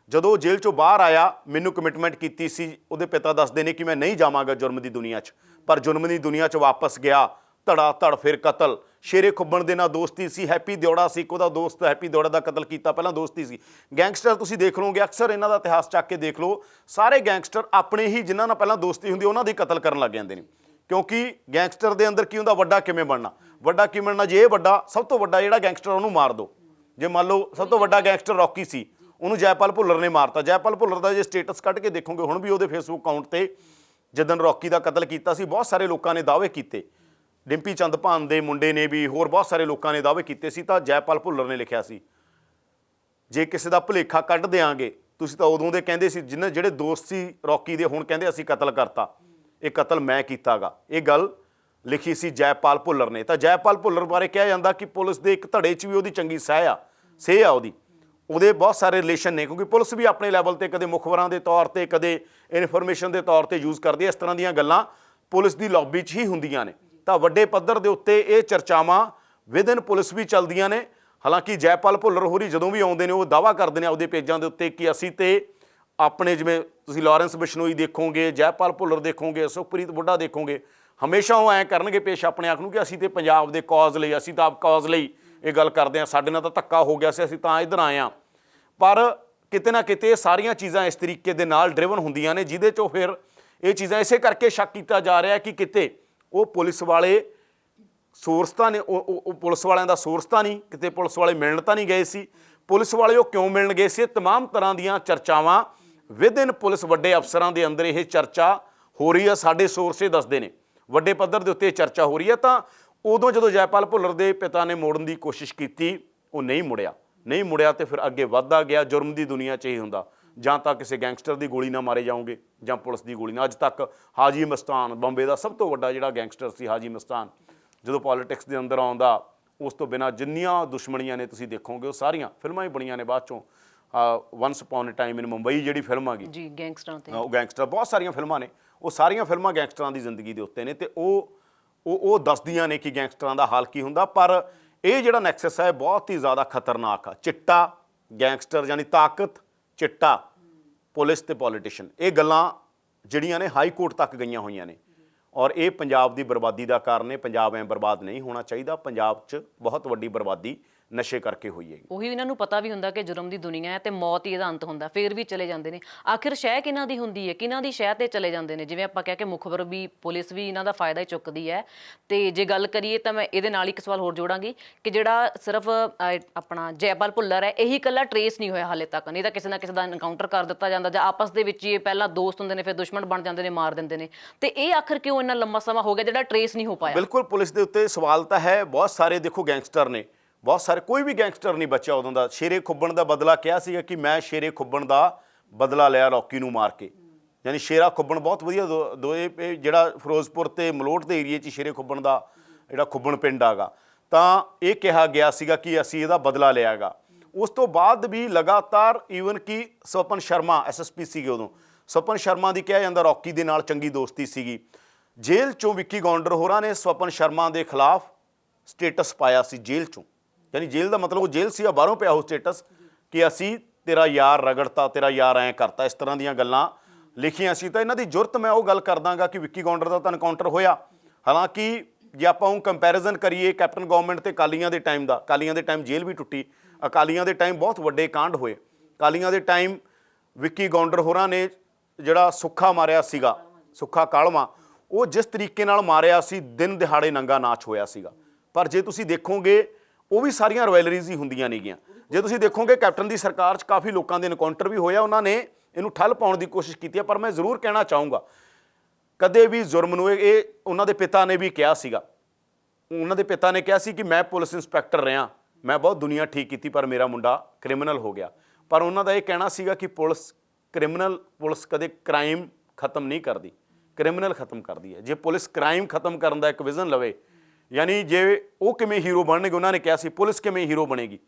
ਜਦੋਂ ਉਹ ਜੇਲ੍ਹ ਚੋਂ ਬਾਹਰ ਆਇਆ, ਮੈਨੂੰ ਕਮਿਟਮੈਂਟ ਕੀਤੀ ਸੀ, ਉਹਦੇ ਪਿਤਾ ਦੱਸਦੇ ਨੇ ਕਿ ਮੈਂ ਨਹੀਂ ਜਾਵਾਂਗਾ ਜੁਰਮ ਦੀ ਦੁਨੀਆ 'ਚ। ਪਰ ਜੁਰਮ ਦੀ ਦੁਨੀਆ 'ਚ ਵਾਪਸ ਗਿਆ। ਧੜਾ ਧੜ ਫਿਰ ਕਤਲ। ਸ਼ੇਰੇ ਖੁੱਬਣ ਦੇ ਨਾਲ ਦੋਸਤੀ ਸੀ, ਹੈਪੀ ਦਿਉੜਾ ਸੀ, ਇੱਕ ਉਹਦਾ ਦੋਸਤ ਹੈਪੀ ਦਿਉੜਾ ਦਾ ਕਤਲ ਕੀਤਾ, ਪਹਿਲਾਂ ਦੋਸਤੀ ਸੀ। ਗੈਂਗਸਟਰ ਤੁਸੀਂ ਦੇਖ ਲਓਗੇ, ਅਕਸਰ ਇਹਨਾਂ ਦਾ ਇਤਿਹਾਸ ਚੱਕ ਕੇ ਦੇਖ ਲਓ। ਸਾਰੇ ਗੈਂਗਸਟਰ ਆਪਣੇ ਹੀ ਜਿਨ੍ਹਾਂ ਨਾਲ ਪਹਿਲਾਂ ਦੋਸਤੀ ਹੁੰਦੀ, ਉਹਨਾਂ ਦੀ ਕਤਲ ਕਰਨ ਲੱਗ ਜਾਂਦੇ ਨੇ। ਕਿਉਂਕਿ ਗੈਂਗਸਟਰ ਦੇ ਅੰਦਰ ਕੀ ਹੁੰਦਾ, ਵੱਡਾ ਕਿਵੇਂ ਬਣਨਾ? ਵੱਡਾ ਕਿਵੇਂ ਬਣਨਾ? ਜੇ ਇਹ ਵੱਡਾ, ਸਭ ਤੋਂ ਵੱਡਾ ਜਿਹੜਾ ਗੈਂਗਸਟਰ ਉਹਨੂੰ ਮਾਰ ਦਿਓ ਜੇ ਮੰਨ ਲਓ, ਸਭ ਤੋਂ ਵੱਡਾ ਗੈਂਗਸਟਰ ਰੌਕੀ ਸੀ, ਉਹਨੂੰ ਜੈਪਾਲ ਭੁੱਲਰ ਨੇ ਮਾਰਤਾ। ਜੈਪਾਲ ਭੁੱਲਰ ਦਾ ਜੇ ਸਟੇਟਸ ਕੱਢ ਕੇ ਦੇਖੋਗੇ, ਹੁਣ ਵੀ ਉਹਦੇ ਫੇਸਬੁੱਕ ਅਕਾਊਂਟ ਤੇ ਜਦੋਂ ਰੌਕੀ ਦਾ ਕਤਲ ਕੀਤਾ ਸੀ, ਬਹੁਤ ਸਾਰੇ ਲੋਕਾਂ ਨੇ ਦਾਅਵੇ ਕੀਤੇ। ਡਿੰਪੀ ਚੰਦ ਭਾਨ ਦੇ ਮੁੰਡੇ ਨੇ ਵੀ ਹੋਰ ਬਹੁਤ ਸਾਰੇ ਲੋਕਾਂ ਨੇ ਦਾਅਵੇ ਕੀਤੇ ਸੀ, ਤਾਂ ਜੈਪਾਲ ਭੁੱਲਰ ਨੇ ਲਿਖਿਆ ਸੀ, ਜੇ ਕਿਸੇ ਦਾ ਭੁਲੇਖਾ ਕੱਢ ਦਿਆਂਗੇ, ਤੁਸੀਂ ਤਾਂ ਉਦੋਂ ਦੇ ਕਹਿੰਦੇ ਸੀ ਜਿਨ੍ਹਾਂ ਜਿਹੜੇ ਦੋਸਤ ਸੀ ਰੌਕੀ ਦੇ, ਹੁਣ ਕਹਿੰਦੇ ਅਸੀਂ ਕਤਲ ਕਰਤਾ, ਇਹ ਕਤਲ ਮੈਂ ਕੀਤਾਗਾ। ਇਹ ਗੱਲ ਲਿਖੀ ਸੀ ਜੈਪਾਲ ਭੁੱਲਰ ਨੇ। ਤਾਂ ਜੈਪਾਲ ਭੁੱਲਰ ਬਾਰੇ ਕਿਹਾ ਜਾਂਦਾ ਕਿ ਪੁਲਿਸ ਦੇ ਇੱਕ ਧੜੇ 'ਚ ਵੀ ਉਹਦੀ ਚੰਗੀ ਸਹਿ ਆ, ਸੇਹ ਆ ਉਹਦੀ। ਉਹਦੇ ਬਹੁਤ ਸਾਰੇ ਰਿਲੇਸ਼ਨ ਨੇ, ਕਿਉਂਕਿ ਪੁਲਿਸ ਵੀ ਆਪਣੇ ਲੈਵਲ ਤੇ ਕਦੇ ਮੁਖਬਰਾਂ ਦੇ ਤੌਰ ਤੇ, ਕਦੇ ਇਨਫੋਰਮੇਸ਼ਨ ਦੇ ਤੌਰ ਤੇ ਯੂਜ਼ ਕਰਦੀ ਹੈ, ਇਸ ਤਰ੍ਹਾਂ ਦੀਆਂ ਗੱਲਾਂ ਪੁਲਿਸ ਦੀ ਲੌਬੀ 'ਚ ਹੀ ਹੁੰਦੀਆਂ ਨੇ। ਤਾਂ ਵੱਡੇ ਪੱਧਰ ਦੇ ਉੱਤੇ ਇਹ ਚਰਚਾਵਾਂ ਵਿਦਨ ਪੁਲਿਸ ਵੀ ਚੱਲਦੀਆਂ ਨੇ। ਹਾਲਾਂਕਿ ਜੈਪਾਲ ਭੁੱਲਰ ਹੋਰੀ ਜਦੋਂ ਵੀ ਆਉਂਦੇ ਨੇ, ਉਹ ਦਾਵਾ ਕਰਦੇ ਨੇ ਆਪਦੇ ਪੇਜਾਂ ਦੇ ਉੱਤੇ ਕਿ ਅਸੀਂ ਤੇ ਆਪਣੇ ਜਿਵੇਂ ਤੁਸੀਂ ਲਾਰੈਂਸ ਬਿਸ਼ਨੋਈ ਦੇਖੋਗੇ, ਜੈਪਾਲ ਭੁੱਲਰ ਦੇਖੋਗੇ, ਸੁਖਪ੍ਰੀਤ ਬੁੱਢਾ ਦੇਖੋਗੇ, ਹਮੇਸ਼ਾ ਉਹ ਐਂ ਕਰਨਗੇ ਪੇਸ਼ ਆਪਣੇ ਆਖ ਨੂੰ ਕਿ ਅਸੀਂ ਤੇ ਪੰਜਾਬ ਦੇ ਕਾਜ਼ ਲਈ, ਅਸੀਂ ਤਾਂ ਆਪ ਕਾਜ਼ ਲਈ ਇਹ ਗੱਲ ਕਰਦੇ ਆ ਸਾਡੇ ਨਾਲ ਤਾਂ ਧੱਕਾ ਹੋ ਗਿਆ ਸੀ, ਅਸੀਂ ਤਾਂ ਇੱਧਰ ਆਏ ਆ ਪਰ ਕਿਤੇ ਨਾ ਕਿਤੇ ਸਾਰੀਆਂ ਚੀਜ਼ਾਂ ਇਸ ਤਰੀਕੇ ਦੇ ਨਾਲ ਡਰਿਵਨ ਹੁੰਦੀਆਂ ਨੇ, ਜਿਹਦੇ ਚੋਂ ਫਿਰ ਇਹ ਚੀਜ਼ਾਂ ਇਸੇ ਕਰਕੇ ਸ਼ੱਕ ਕੀਤਾ ਜਾ ਰਿਹਾ ਕਿ ਕਿਤੇ ਉਹ ਪੁਲਿਸ ਵਾਲੇ ਸੋਰਸ ਤਾਂ ਨੇ ਉਹ ਉਹ- ਉਹ ਪੁਲਿਸ ਵਾਲਿਆਂ ਦਾ ਸੋਰਸ ਤਾਂ ਨਹੀਂ ਕਿਤੇ ਪੁਲਿਸ ਵਾਲੇ ਮਿਲਣ ਤਾਂ ਨਹੀਂ ਗਏ ਸੀ ਪੁਲਿਸ ਵਾਲੇ ਉਹ ਕਿਉਂ ਮਿਲਣ ਗਏ ਸੀ ਇਹ तमाम ਤਰ੍ਹਾਂ ਦੀਆਂ ਚਰਚਾਵਾਂ ਵਿਦਿਨ ਪੁਲਿਸ ਵੱਡੇ ਅਫਸਰਾਂ ਦੇ ਅੰਦਰ ਇਹ ਚਰਚਾ ਹੋ ਰਹੀ ਹੈ ਸਾਡੇ ਸੋਰਸੇ ਦੱਸਦੇ ਨੇ ਵੱਡੇ ਪੱਧਰ ਦੇ ਉੱਤੇ ਇਹ ਚਰਚਾ ਹੋ ਰਹੀ ਹੈ ਤਾਂ ਉਦੋਂ ਜਦੋਂ ਜੈਪਾਲ ਭੁੱਲਰ ਦੇ ਪਿਤਾ ਨੇ ਮੋੜਨ ਦੀ ਕੋਸ਼ਿਸ਼ ਕੀਤੀ ਉਹ ਨਹੀਂ ਮੁੜਿਆ ਨਹੀਂ ਮੁੜਿਆ ਤੇ ਫਿਰ ਅੱਗੇ ਵੱਧਦਾ ਗਿਆ ਜੁਰਮ ਦੀ ਦੁਨੀਆ 'ਚ ਹੀ ਹੁੰਦਾ ਜਾਂ ਤਾਂ ਕਿਸੇ ਗੈਂਗਸਟਰ ਦੀ ਗੋਲੀ ਨਾਲ ਮਾਰੇ ਜਾਓਗੇ ਜਾਂ ਪੁਲਿਸ ਦੀ ਗੋਲੀ ਨਾਲ ਅੱਜ ਤੱਕ ਹਾਜੀ ਮਸਤਾਨ ਬੰਬੇ ਦਾ ਸਭ ਤੋਂ ਵੱਡਾ ਜਿਹੜਾ ਗੈਂਗਸਟਰ ਸੀ ਹਾਜੀ ਮਸਤਾਨ ਜਦੋਂ ਪੋਲਿਟਿਕਸ ਦੇ ਅੰਦਰ ਆਉਂਦਾ ਉਸ ਤੋਂ ਬਿਨਾ ਜਿੰਨੀਆਂ ਦੁਸ਼ਮਣੀਆਂ ਨੇ ਤੁਸੀਂ ਦੇਖੋਗੇ ਉਹ ਸਾਰੀਆਂ ਫਿਲਮਾਂ ਹੀ ਬਣੀਆਂ ਨੇ ਬਾਅਦ ਚੋਂ। Once upon a time in Mumbai ਜਿਹੜੀ ਫਿਲਮ ਆ ਗਈ। ਜੀ ਗੈਂਗਸਟਰਾਂ ਤੇ। ਉਹ ਗੈਂਗਸਟਰ ਬਹੁਤ ਸਾਰੀਆਂ ਫਿਲਮਾਂ ਨੇ। ਉਹ ਸਾਰੀਆਂ ਫਿਲਮਾਂ ਗੈਂਗਸਟਰਾਂ ਦੀ ਜ਼ਿੰਦਗੀ ਦੇ ਉੱਤੇ ਨੇ ਤੇ ਉਹ ਉਹ ਉਹ ਦੱਸਦੀਆਂ ਨੇ ਕਿ ਗੈਂਗਸਟਰਾਂ ਦਾ ਹਾਲ ਕੀ ਹੁੰਦਾ ਪਰ ਇਹ ਜਿਹੜਾ ਨੈਕਸਸ ਹੈ ਬਹੁਤ ਹੀ ਜ਼ਿਆਦਾ ਖਤਰਨਾਕ ਆ। ਚਿੱਟਾ ਗੈਂਗਸਟਰ ਯਾਨੀ ਤਾਕਤ ਚਿੱਟਾ। ਪੁਲਿਸ ਤੇ ਪੋਲੀਟੀਸ਼ੀਅਨ ਇਹ ਗੱਲਾਂ ਜਿਹੜੀਆਂ ਨੇ ਹਾਈ ਕੋਰਟ ਤੱਕ ਗਈਆਂ ਹੋਈਆਂ ਨੇ। ਔਰ ਇਹ ਪੰਜਾਬ ਦੀ ਬਰਬਾਦੀ ਦਾ ਕਾਰਨ ਹੈ। ਪੰਜਾਬ ਐ ਬਰਬਾਦ ਨਹੀਂ ਹੋਣਾ ਚਾਹੀਦਾ। ਪੰਜਾਬ 'ਚ ਬਹੁਤ ਵੱਡੀ ਬਰਬਾਦੀ ਨਸ਼ੇ ਕਰਕੇ ਹੋਈ ਹੈਗੀ। ਉਹੀ ਇਹਨਾਂ ਨੂੰ ਪਤਾ ਵੀ ਹੁੰਦਾ ਕਿ ਜੁਰਮ ਦੀ ਦੁਨੀਆ ਹੈ ਤੇ ਮੌਤ ਹੀ ਇਹਦਾ ਅੰਤ ਹੁੰਦਾ ਫੇਰ ਵੀ ਚਲੇ ਜਾਂਦੇ ਨੇ। ਆਖਿਰ ਸ਼ਹਿ ਕਿਹਨਾਂ ਦੀ ਹੁੰਦੀ ਹੈ? ਕਿਹਨਾਂ ਦੀ ਸ਼ਹਿ ਤੇ ਚਲੇ ਜਾਂਦੇ ਨੇ? ਜਿਵੇਂ ਆਪਾਂ ਕਹਿ ਕੇ ਮੁਖਬਰ ਵੀ ਪੁਲਿਸ ਵੀ ਇਹਨਾਂ ਦਾ ਫਾਇਦਾ ਹੀ ਚੁੱਕਦੀ ਹੈ। ਤੇ ਜੇ ਗੱਲ ਕਰੀਏ ਤਾਂ ਮੈਂ ਇਹਦੇ ਨਾਲ ਇੱਕ ਸਵਾਲ ਹੋਰ ਜੋੜਾਂਗੀ ਕਿ ਜਿਹੜਾ ਸਿਰਫ ਆਪਣਾ ਜੈਪਾਲ ਭੁੱਲਰ ਹੈ ਇਹੀ ਇਕੱਲਾ ਟਰੇਸ ਨਹੀਂ ਹੋਇਆ ਹਾਲੇ ਤੱਕ। ਨਹੀਂ ਤਾਂ ਕਿਸੇ ਨਾ ਕਿਸੇ ਦਾ ਐਨਕਾਊਂਟਰ ਕਰ ਦਿੱਤਾ ਜਾਂਦਾ ਜਾਂ ਆਪਸ ਦੇ ਵਿੱਚ ਹੀ ਇਹ ਪਹਿਲਾਂ ਦੋਸਤ ਹੁੰਦੇ ਨੇ ਫਿਰ ਦੁਸ਼ਮਣ ਬਣ ਜਾਂਦੇ ਨੇ ਮਾਰ ਦਿੰਦੇ ਨੇ। ਤੇ ਇਹ ਆਖਿਰ ਕਿਉਂ ਇੰਨਾ ਲੰਮਾ ਸਮਾਂ ਹੋ ਗਿਆ ਜਿਹੜਾ ਟਰੇਸ ਨਹੀਂ ਹੋ ਪਾਇਆ? ਬਿਲਕੁਲ ਪੁਲਿਸ ਦੇ ਉੱਤੇ ਸਵਾਲ ਤਾਂ ਹੈ। ਬਹੁਤ ਸਾਰੇ ਦੇਖੋ ਗੈਂਗਸਟਰ ਨੇ। ਬਹੁਤ ਸਾਰੇ, ਕੋਈ ਵੀ ਗੈਂਗਸਟਰ ਨਹੀਂ ਬਚਿਆ ਉਦੋਂ ਦਾ। ਸ਼ੇਰੇ ਖੁੱਬਣ ਦਾ ਬਦਲਾ ਕਿਹਾ ਸੀਗਾ ਕਿ ਮੈਂ ਸ਼ੇਰੇ ਖੁੱਬਣ ਦਾ ਬਦਲਾ ਲਿਆ ਰੌਕੀ ਨੂੰ ਮਾਰ ਕੇ। ਯਾਨੀ ਸ਼ੇਰਾ ਖੁੱਬਣ ਬਹੁਤ ਵਧੀਆ ਦੋ- ਦੋ ਇਹ ਜਿਹੜਾ ਫਿਰੋਜ਼ਪੁਰ ਤੇ ਮਲੋਟ ਦੇ ਏਰੀਏ 'ਚ ਸ਼ੇਰੇ ਖੁੱਬਣ ਦਾ ਜਿਹੜਾ ਖੁੱਬਣ ਪਿੰਡ ਆਗਾ ਤਾਂ ਇਹ ਕਿਹਾ ਗਿਆ ਸੀਗਾ ਕਿ ਅਸੀਂ ਇਹਦਾ ਬਦਲਾ ਲਿਆਗਾ ਉਸ ਤੋਂ ਬਾਅਦ ਵੀ ਲਗਾਤਾਰ ਈਵਨ ਕਿ ਸਵਪਨ ਸ਼ਰਮਾ ਐਸਐਸਪੀ ਸੀਗੇ ਉਦੋਂ। ਸਵਪਨ ਸ਼ਰਮਾ ਦੀ ਕਿਹਾ ਜਾਂਦਾ ਰੌਕੀ ਦੇ ਨਾਲ ਚੰਗੀ ਦੋਸਤੀ ਸੀਗੀ। ਜੇਲ੍ਹ ਚੋਂ ਵਿੱਕੀ ਗੌਂਡਰ ਹੋਰਾਂ ਨੇ ਸਵਪਨ ਸ਼ਰਮਾ ਦੇ ਖਿਲਾਫ ਸਟੇਟਸ ਪਾਇਆ ਸੀ ਜੇਲ੍ਹ ਚੋਂ। ਯਾਨੀ ਜੇਲ੍ਹ ਦਾ ਮਤਲਬ ਉਹ ਜੇਲ੍ਹ ਸੀ, ਆ ਬਾਹਰੋਂ ਪਿਆ ਉਹ ਸਟੇਟਸ ਕਿ ਅਸੀਂ ਤੇਰਾ ਯਾਰ ਰਗੜਤਾ, ਤੇਰਾ ਯਾਰ ਐਂ ਕਰਤਾ, ਇਸ ਤਰ੍ਹਾਂ ਦੀਆਂ ਗੱਲਾਂ ਲਿਖੀਆਂ ਸੀ। ਤਾਂ ਇਹਨਾਂ ਦੀ ਜ਼ਰੂਰਤ ਮੈਂ ਉਹ ਗੱਲ ਕਰਦਾਗਾ ਕਿ ਵਿੱਕੀ ਗੌਂਡਰ ਦਾ ਤਾਂ ਐਨਕਾਊਂਟਰ ਹੋਇਆ। ਹਾਲਾਂਕਿ ਜੇ ਆਪਾਂ ਉਹ ਕੰਪੈਰੀਜ਼ਨ ਕਰੀਏ ਕੈਪਟਨ ਗਵਰਨਮੈਂਟ ਤੇ ਕਾਲੀਆਂ ਦੇ ਟਾਈਮ ਦਾ ਕਾਲੀਆਂ ਦੇ ਟਾਈਮ ਜੇਲ੍ਹ ਵੀ ਟੁੱਟੀ, ਅਕਾਲੀਆਂ ਦੇ ਟਾਈਮ ਬਹੁਤ ਵੱਡੇ ਕਾਂਡ ਹੋਏ। ਕਾਲੀਆਂ ਦੇ ਟਾਈਮ ਵਿੱਕੀ ਗੌਂਡਰ ਹੋਰਾਂ ਨੇ ਜਿਹੜਾ ਸੁੱਖਾ ਮਾਰਿਆ ਸੀਗਾ, ਸੁੱਖਾ ਕਾਲਮਾ, ਉਹ ਜਿਸ ਤਰੀਕੇ ਨਾਲ ਮਾਰਿਆ ਸੀ, ਦਿਨ ਦਿਹਾੜੇ ਨੰਗਾ ਨਾਚ ਹੋਇਆ ਸੀਗਾ। ਪਰ ਜੇ ਤੁਸੀਂ ਦੇਖੋਗੇ ਉਹ ਵੀ ਸਾਰੀਆਂ ਰਾਇਲਰੀਜ਼ ਹੀ ਹੁੰਦੀਆਂ ਨੇਗੀਆਂ। ਜੇ ਤੁਸੀਂ ਦੇਖੋਗੇ ਕੈਪਟਨ ਦੀ ਸਰਕਾਰ 'ਚ ਕਾਫੀ ਲੋਕਾਂ ਦੇ ਇਨਕਾਊਂਟਰ ਵੀ ਹੋਇਆ ਉਹਨਾਂ ਨੇ ਇਹਨੂੰ ਠੱਲ ਪਾਉਣ ਦੀ ਕੋਸ਼ਿਸ਼ ਕੀਤੀ ਹੈ ਪਰ ਮੈਂ ਜ਼ਰੂਰ ਕਹਿਣਾ ਚਾਹੂੰਗਾ, ਕਦੇ ਵੀ ਜ਼ੁਰਮ ਨੂੰ ਇਹ- ਇਹ ਉਹਨਾਂ ਦੇ ਪਿਤਾ ਨੇ ਵੀ ਕਿਹਾ ਸੀਗਾ। ਉਹਨਾਂ ਦੇ ਪਿਤਾ ਨੇ ਕਿਹਾ ਸੀ ਕਿ ਮੈਂ ਪੁਲਿਸ ਇੰਸਪੈਕਟਰ ਰਿਹਾ, ਮੈਂ ਬਹੁਤ ਦੁਨੀਆ ਠੀਕ ਕੀਤੀ, ਪਰ ਮੇਰਾ ਮੁੰਡਾ ਕ੍ਰਿਮੀਨਲ ਹੋ ਗਿਆ। ਪਰ ਉਹਨਾਂ ਦਾ ਇਹ ਕਹਿਣਾ ਸੀਗਾ ਕਿ ਪੁਲਿਸ ਕ੍ਰਿਮੀਨਲ ਪੁਲਿਸ ਕਦੇ ਕ੍ਰਾਈਮ ਖਤਮ ਨਹੀਂ ਕਰਦੀ। ਕ੍ਰਿਮੀਨਲ ਖਤਮ ਕਰਦੀ ਹੈ। ਜੇ ਪੁਲਿਸ ਕ੍ਰਾਈਮ ਖਤਮ ਕਰਨ ਦਾ ਇੱਕ ਵਿਜ਼ਨ ਲਵੇ ਯਾਨੀ ਜੇ ਉਹ ਕਿਵੇਂ ਹੀਰੋ ਬਣਨਗੇ, ਉਹਨਾਂ ਨੇ ਕਿਹਾ ਸੀ, ਪੁਲਿਸ ਕਿਵੇਂ ਹੀਰੋ ਬਣੇਗੀ?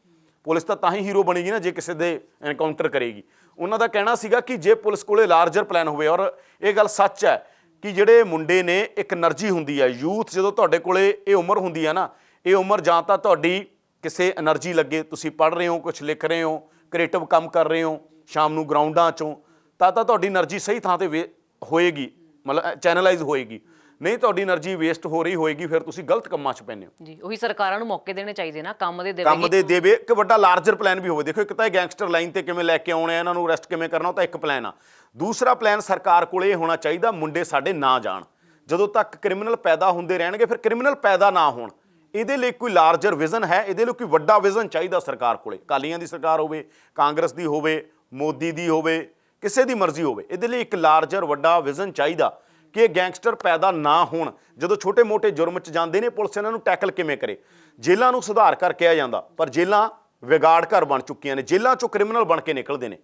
ਪੁਲਿਸ ਤਾਂ ਤਾਂ ਹੀ ਹੀਰੋ ਬਣੇਗੀ ਨਾ, ਜੇ ਕਿਸੇ ਦੇ ਐਨਕਾਊਂਟਰ ਕਰੇਗੀ। ਉਹਨਾਂ ਦਾ ਕਹਿਣਾ ਸੀਗਾ ਕਿ ਜੇ ਪੁਲਿਸ ਕੋਲੇ ਲਾਰਜਰ ਪਲਾਨ ਹੋਵੇ, ਔਰ ਇਹ ਗੱਲ ਸੱਚ ਹੈ ਕਿ ਜਿਹੜੇ ਮੁੰਡੇ ਨੇ, ਇੱਕ એનર્ਜੀ ਹੁੰਦੀ ਹੈ ਯੂਥ ਜਦੋਂ ਤੁਹਾਡੇ ਕੋਲੇ ਇਹ ਉਮਰ ਹੁੰਦੀ ਹੈ ਨਾ, ਇਹ ਉਮਰ ਜਾਂ ਤਾਂ ਤੁਹਾਡੀ ਕਿਸੇ એનર્ਜੀ ਲੱਗੇ, ਤੁਸੀਂ ਪੜ੍ਹ ਰਹੇ ਹੋ ਕੁਝ ਲਿਖ ਰਹੇ ਹੋ ਕ੍ਰੀਏਟਿਵ ਕੰਮ ਕਰ ਰਹੇ ਹੋ, ਸ਼ਾਮ ਨੂੰ ਗਰਾਊਂਡਾਂ 'ਚੋਂ, ਤਾਂ ਤਾਂ ਤੁਹਾਡੀ એનર્ਜੀ ਸਹੀ ਥਾਂ ਤੇ ਹੋਏਗੀ, ਮਤਲਬ ਚੈਨਲਾਈਜ਼ ਹੋਏਗੀ। ਨਹੀਂ ਤੁਹਾਡੀ એનર્ਜੀ ਵੇਸਟ ਹੋ ਰਹੀ ਹੋਏਗੀ ਫਿਰ ਤੁਸੀਂ ਗਲਤ ਕੰਮਾਂ 'ਚ ਪੈਨੇ ਹੋ। ਜੀ ਉਹੀ ਸਰਕਾਰਾਂ ਨੂੰ ਮੌਕੇ ਦੇਣੇ ਚਾਹੀਦੇ ਨਾ ਕੰਮ ਦੇ ਦੇਵੇ ਕੰਮ ਦੇ ਦੇਵੇ ਇੱਕ ਵੱਡਾ ਲਾਰਜਰ ਪਲਾਨ ਵੀ ਹੋਵੇ। ਦੇਖੋ ਇੱਕ ਤਾਂ ਇਹ ਗੈਂਗਸਟਰ ਲਾਈਨ ਤੇ ਕਿਵੇਂ ਲੈ ਕੇ ਆਉਣੇ ਆ ਇਹਨਾਂ ਨੂੰ ਅਰੈਸਟ ਕਿਵੇਂ ਕਰਨਾ ਉਹ ਤਾਂ ਇੱਕ ਪਲਾਨ ਆ। ਦੂਸਰਾ ਪਲਾਨ ਸਰਕਾਰ ਕੋਲ ਇਹ ਹੋਣਾ ਚਾਹੀਦਾ ਮੁੰਡੇ ਸਾਡੇ ਨਾ ਜਾਣ। ਜਦੋਂ ਤੱਕ ਕ੍ਰਿਮੀਨਲ ਪੈਦਾ ਹੁੰਦੇ ਰਹਿਣਗੇ ਫਿਰ ਕ੍ਰਿਮੀਨਲ ਪੈਦਾ ਨਾ ਹੋਣ। ਇਹਦੇ ਲਈ ਕੋਈ ਲਾਰਜਰ ਵਿਜ਼ਨ ਹੈ ਇਹਦੇ ਲਈ ਕੋਈ ਵੱਡਾ ਵਿਜ਼ਨ ਚਾਹੀਦਾ ਸਰਕਾਰ ਕੋਲ। ਕਾਲੀਆਂ ਦੀ ਸਰਕਾਰ ਹੋਵੇ ਕਾਂਗਰਸ ਦੀ ਹੋਵੇ ਮੋਦੀ ਦੀ ਹੋਵੇ ਕਿਸੇ ਦੀ ਮਰਜ਼ੀ ਹੋਵੇ। ਇਹਦੇ ਲਈ ਇੱਕ ਲਾਰਜਰ ਵੱਡਾ ਵਿਜ਼ਨ ਚਾਹੀਦਾ। ਕਿ ਇਹ ਗੈਂਗਸਟਰ ਪੈਦਾ ਨਾ ਹੋਣ। ਜਦੋਂ ਛੋਟੇ-ਮੋਟੇ ਜੁਰਮ 'ਚ ਜਾਂਦੇ ਨੇ, ਪੁਲਿਸ ਇਹਨਾਂ ਨੂੰ ਟੈਕਲ ਕਿਵੇਂ ਕਰੇ? ਜੇਲ੍ਹਾਂ ਨੂੰ ਸੁਧਾਰ ਕਰ ਕਿਹਾ ਜਾਂਦਾ, ਪਰ ਜੇਲ੍ਹਾਂ ਵਿਗਾੜ ਘਰ ਬਣ ਚੁੱਕੀਆਂ ਨੇ। ਜੇਲ੍ਹਾਂ 'ਚੋਂ ਕ੍ਰਿਮੀਨਲ ਬਣ ਕੇ ਨਿਕਲਦੇ ਨੇ।